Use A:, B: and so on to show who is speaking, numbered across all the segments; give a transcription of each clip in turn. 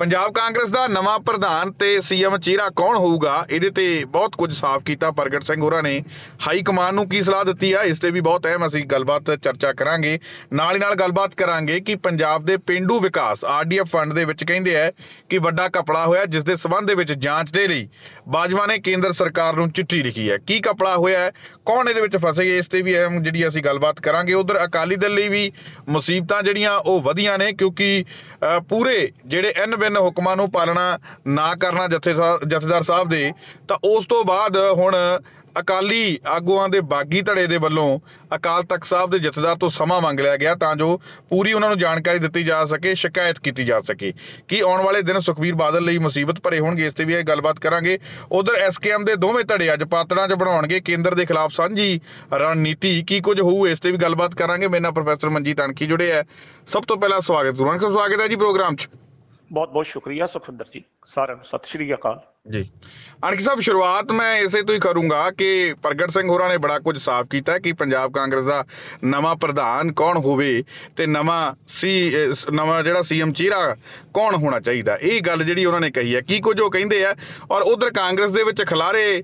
A: ਪੰਜਾਬ ਕਾਂਗਰਸ ਦਾ ਨਵਾਂ ਪ੍ਰਧਾਨ ਤੇ ਸੀਐਮ ਚਿਹਰਾ ਕੌਣ ਹੋਊਗਾ? ਇਹਦੇ ਤੇ ਬਹੁਤ ਕੁਝ ਸਾਫ਼ ਕੀਤਾ ਪ੍ਰਗਟ ਸਿੰਘ ਹੋਰਾਂ ਨੇ। ਹਾਈ ਕਮਾਨ ਨੂੰ ਕੀ ਸਲਾਹ ਦਿੱਤੀ ਆ? ਇਸ ਤੇ ਵੀ ਬਹੁਤ ਅਹਿਮ ਅਸੀਂ ਗੱਲਬਾਤ ਚਰਚਾ ਕਰਾਂਗੇ। ਨਾਲ ਹੀ ਨਾਲ ਗੱਲਬਾਤ ਕਰਾਂਗੇ ਕਿ ਪੰਜਾਬ ਦੇ ਪਿੰਡੂ ਵਿਕਾਸ ਆਰਡੀਐਫ ਫੰਡ ਦੇ ਵਿੱਚ ਕਹਿੰਦੇ ਆ ਕਿ ਵੱਡਾ ਕਪੜਾ ਹੋਇਆ, ਜਿਸ ਦੇ ਸਬੰਧ ਦੇ ਵਿੱਚ ਜਾਂਚ ਦੇ ਲਈ ਬਾਜਵਾ ਨੇ ਕੇਂਦਰ ਸਰਕਾਰ ਨੂੰ ਚਿੱਠੀ ਲਿਖੀ ਹੈ। ਕੀ ਕਪੜਾ ਹੋਇਆ ਕੌਣ ਇਹਦੇ ਵਿੱਚ ਫਸੇ ਇਸ ਤੇ ਵੀ ਅਹਿਮ ਜਿਹੜੀ ਅਸੀਂ ਗੱਲਬਾਤ ਕਰਾਂਗੇ। ਉਧਰ ਅਕਾਲੀ ਦਲ ਲਈ ਵੀ ਮੁਸੀਬਤਾਂ ਜਿਹੜੀਆਂ ਉਹ ਵਧੀਆਂ ਨੇ, ਕਿਉਂਕਿ ਪੂਰੇ ਜਿਹੜੇ ਐਨ ਬਿਨ ਹੁਕਮਾਂ ਨੂੰ ਪਾਲਣਾ ਨਾ ਕਰਨਾ ਜਥੇ ਜਥੇਦਾਰ ਸਾਹਿਬ ਦੇ, ਤਾਂ ਉਸ ਤੋਂ ਬਾਅਦ ਹੁਣ ਅਕਾਲੀ ਆਗੂਆਂ ਦੇ ਬਾਗੀ ਧੜੇ ਦੇ ਵੱਲੋਂ ਅਕਾਲ ਤਖਤ ਸਾਹਿਬ ਦੇ ਜਥੇਦਾਰ ਤੋਂ ਸਮਾਂ ਮੰਗ ਲਿਆ ਗਿਆ ਤਾਂ ਜੋ ਪੂਰੀ ਉਹਨਾਂ ਨੂੰ ਜਾਣਕਾਰੀ ਦਿੱਤੀ ਜਾ ਸਕੇ, ਸ਼ਿਕਾਇਤ ਕੀਤੀ ਜਾ ਸਕੇ। ਕਿ ਆਉਣ ਵਾਲੇ ਦਿਨ ਸੁਖਬੀਰ ਬਾਦਲ ਲਈ ਮੁਸੀਬਤ ਭਰੇ ਹੋਣਗੇ, ਇਸ ਤੇ ਵੀ ਇਹ ਗੱਲਬਾਤ ਕਰਾਂਗੇ। ਉਧਰ ਐਸਕੇਐਮ ਦੇ ਦੋਵੇਂ ਧੜੇ ਅੱਜ ਪਾਤੜਾਂ 'ਚ ਬਣਾਉਣਗੇ, ਕੇਂਦਰ ਦੇ ਖਿਲਾਫ ਸਾਂਝੀ ਰਣਨੀਤੀ ਕੀ ਕੁਝ ਹੋਊ, ਇਸ ਤੇ ਵੀ ਗੱਲਬਾਤ ਕਰਾਂਗੇ। ਮੇਰੇ ਨਾਲ ਪ੍ਰੋਫੈਸਰ ਮਨਜੀਤ ਅਣਖੀ ਜੁੜੇ ਹੈ ਸਭ ਤੋਂ ਪਹਿਲਾਂ ਸਵਾਗਤ ਗੁਰੂ ਅੰਕਲ ਸਵਾਗਤ ਹੈ ਜੀ ਪ੍ਰੋਗਰਾਮ 'ਚ।
B: ਬਹੁਤ ਬਹੁਤ ਸ਼ੁਕਰੀਆ ਸੁਖਵਿੰਦਰ ਜੀ ਸਾਰਿਆਂ ਨੂੰ ਸਤਿ ਸ਼੍ਰੀ ਅਕਾਲ।
A: ਜੀ। ਅਣਖੀ ਸਾਹਿਬ, ਸ਼ੁਰੂਆਤ ਮੈਂ ਇਸੇ ਤੋਂ ਹੀ ਕਰੂੰਗਾ ਕਿ ਪ੍ਰਗਟ ਸਿੰਘ ਹੋਰਾਂ ਨੇ ਬੜਾ ਕੁਝ ਸਾਫ਼ ਕੀਤਾ ਕਿ ਪੰਜਾਬ ਕਾਂਗਰਸ ਦਾ ਨਵਾਂ ਪ੍ਰਧਾਨ ਕੌਣ ਹੋਵੇ ਤੇ ਨਵਾਂ ਸੀ ਨਵਾਂ ਜਿਹੜਾ ਸੀਐਮ ਚਿਹਰਾ ਕੌਣ ਹੋਣਾ ਚਾਹੀਦਾ? ਇਹ ਗੱਲ ਜਿਹੜੀ ਉਹਨਾਂ ਨੇ ਕਹੀ ਹੈ। ਕੀ ਕੁਝ ਉਹ ਕਹਿੰਦੇ ਆ? ਔਰ ਉਧਰ ਕਾਂਗਰਸ ਦੇ ਵਿੱਚ ਖਿਲਾਰੇ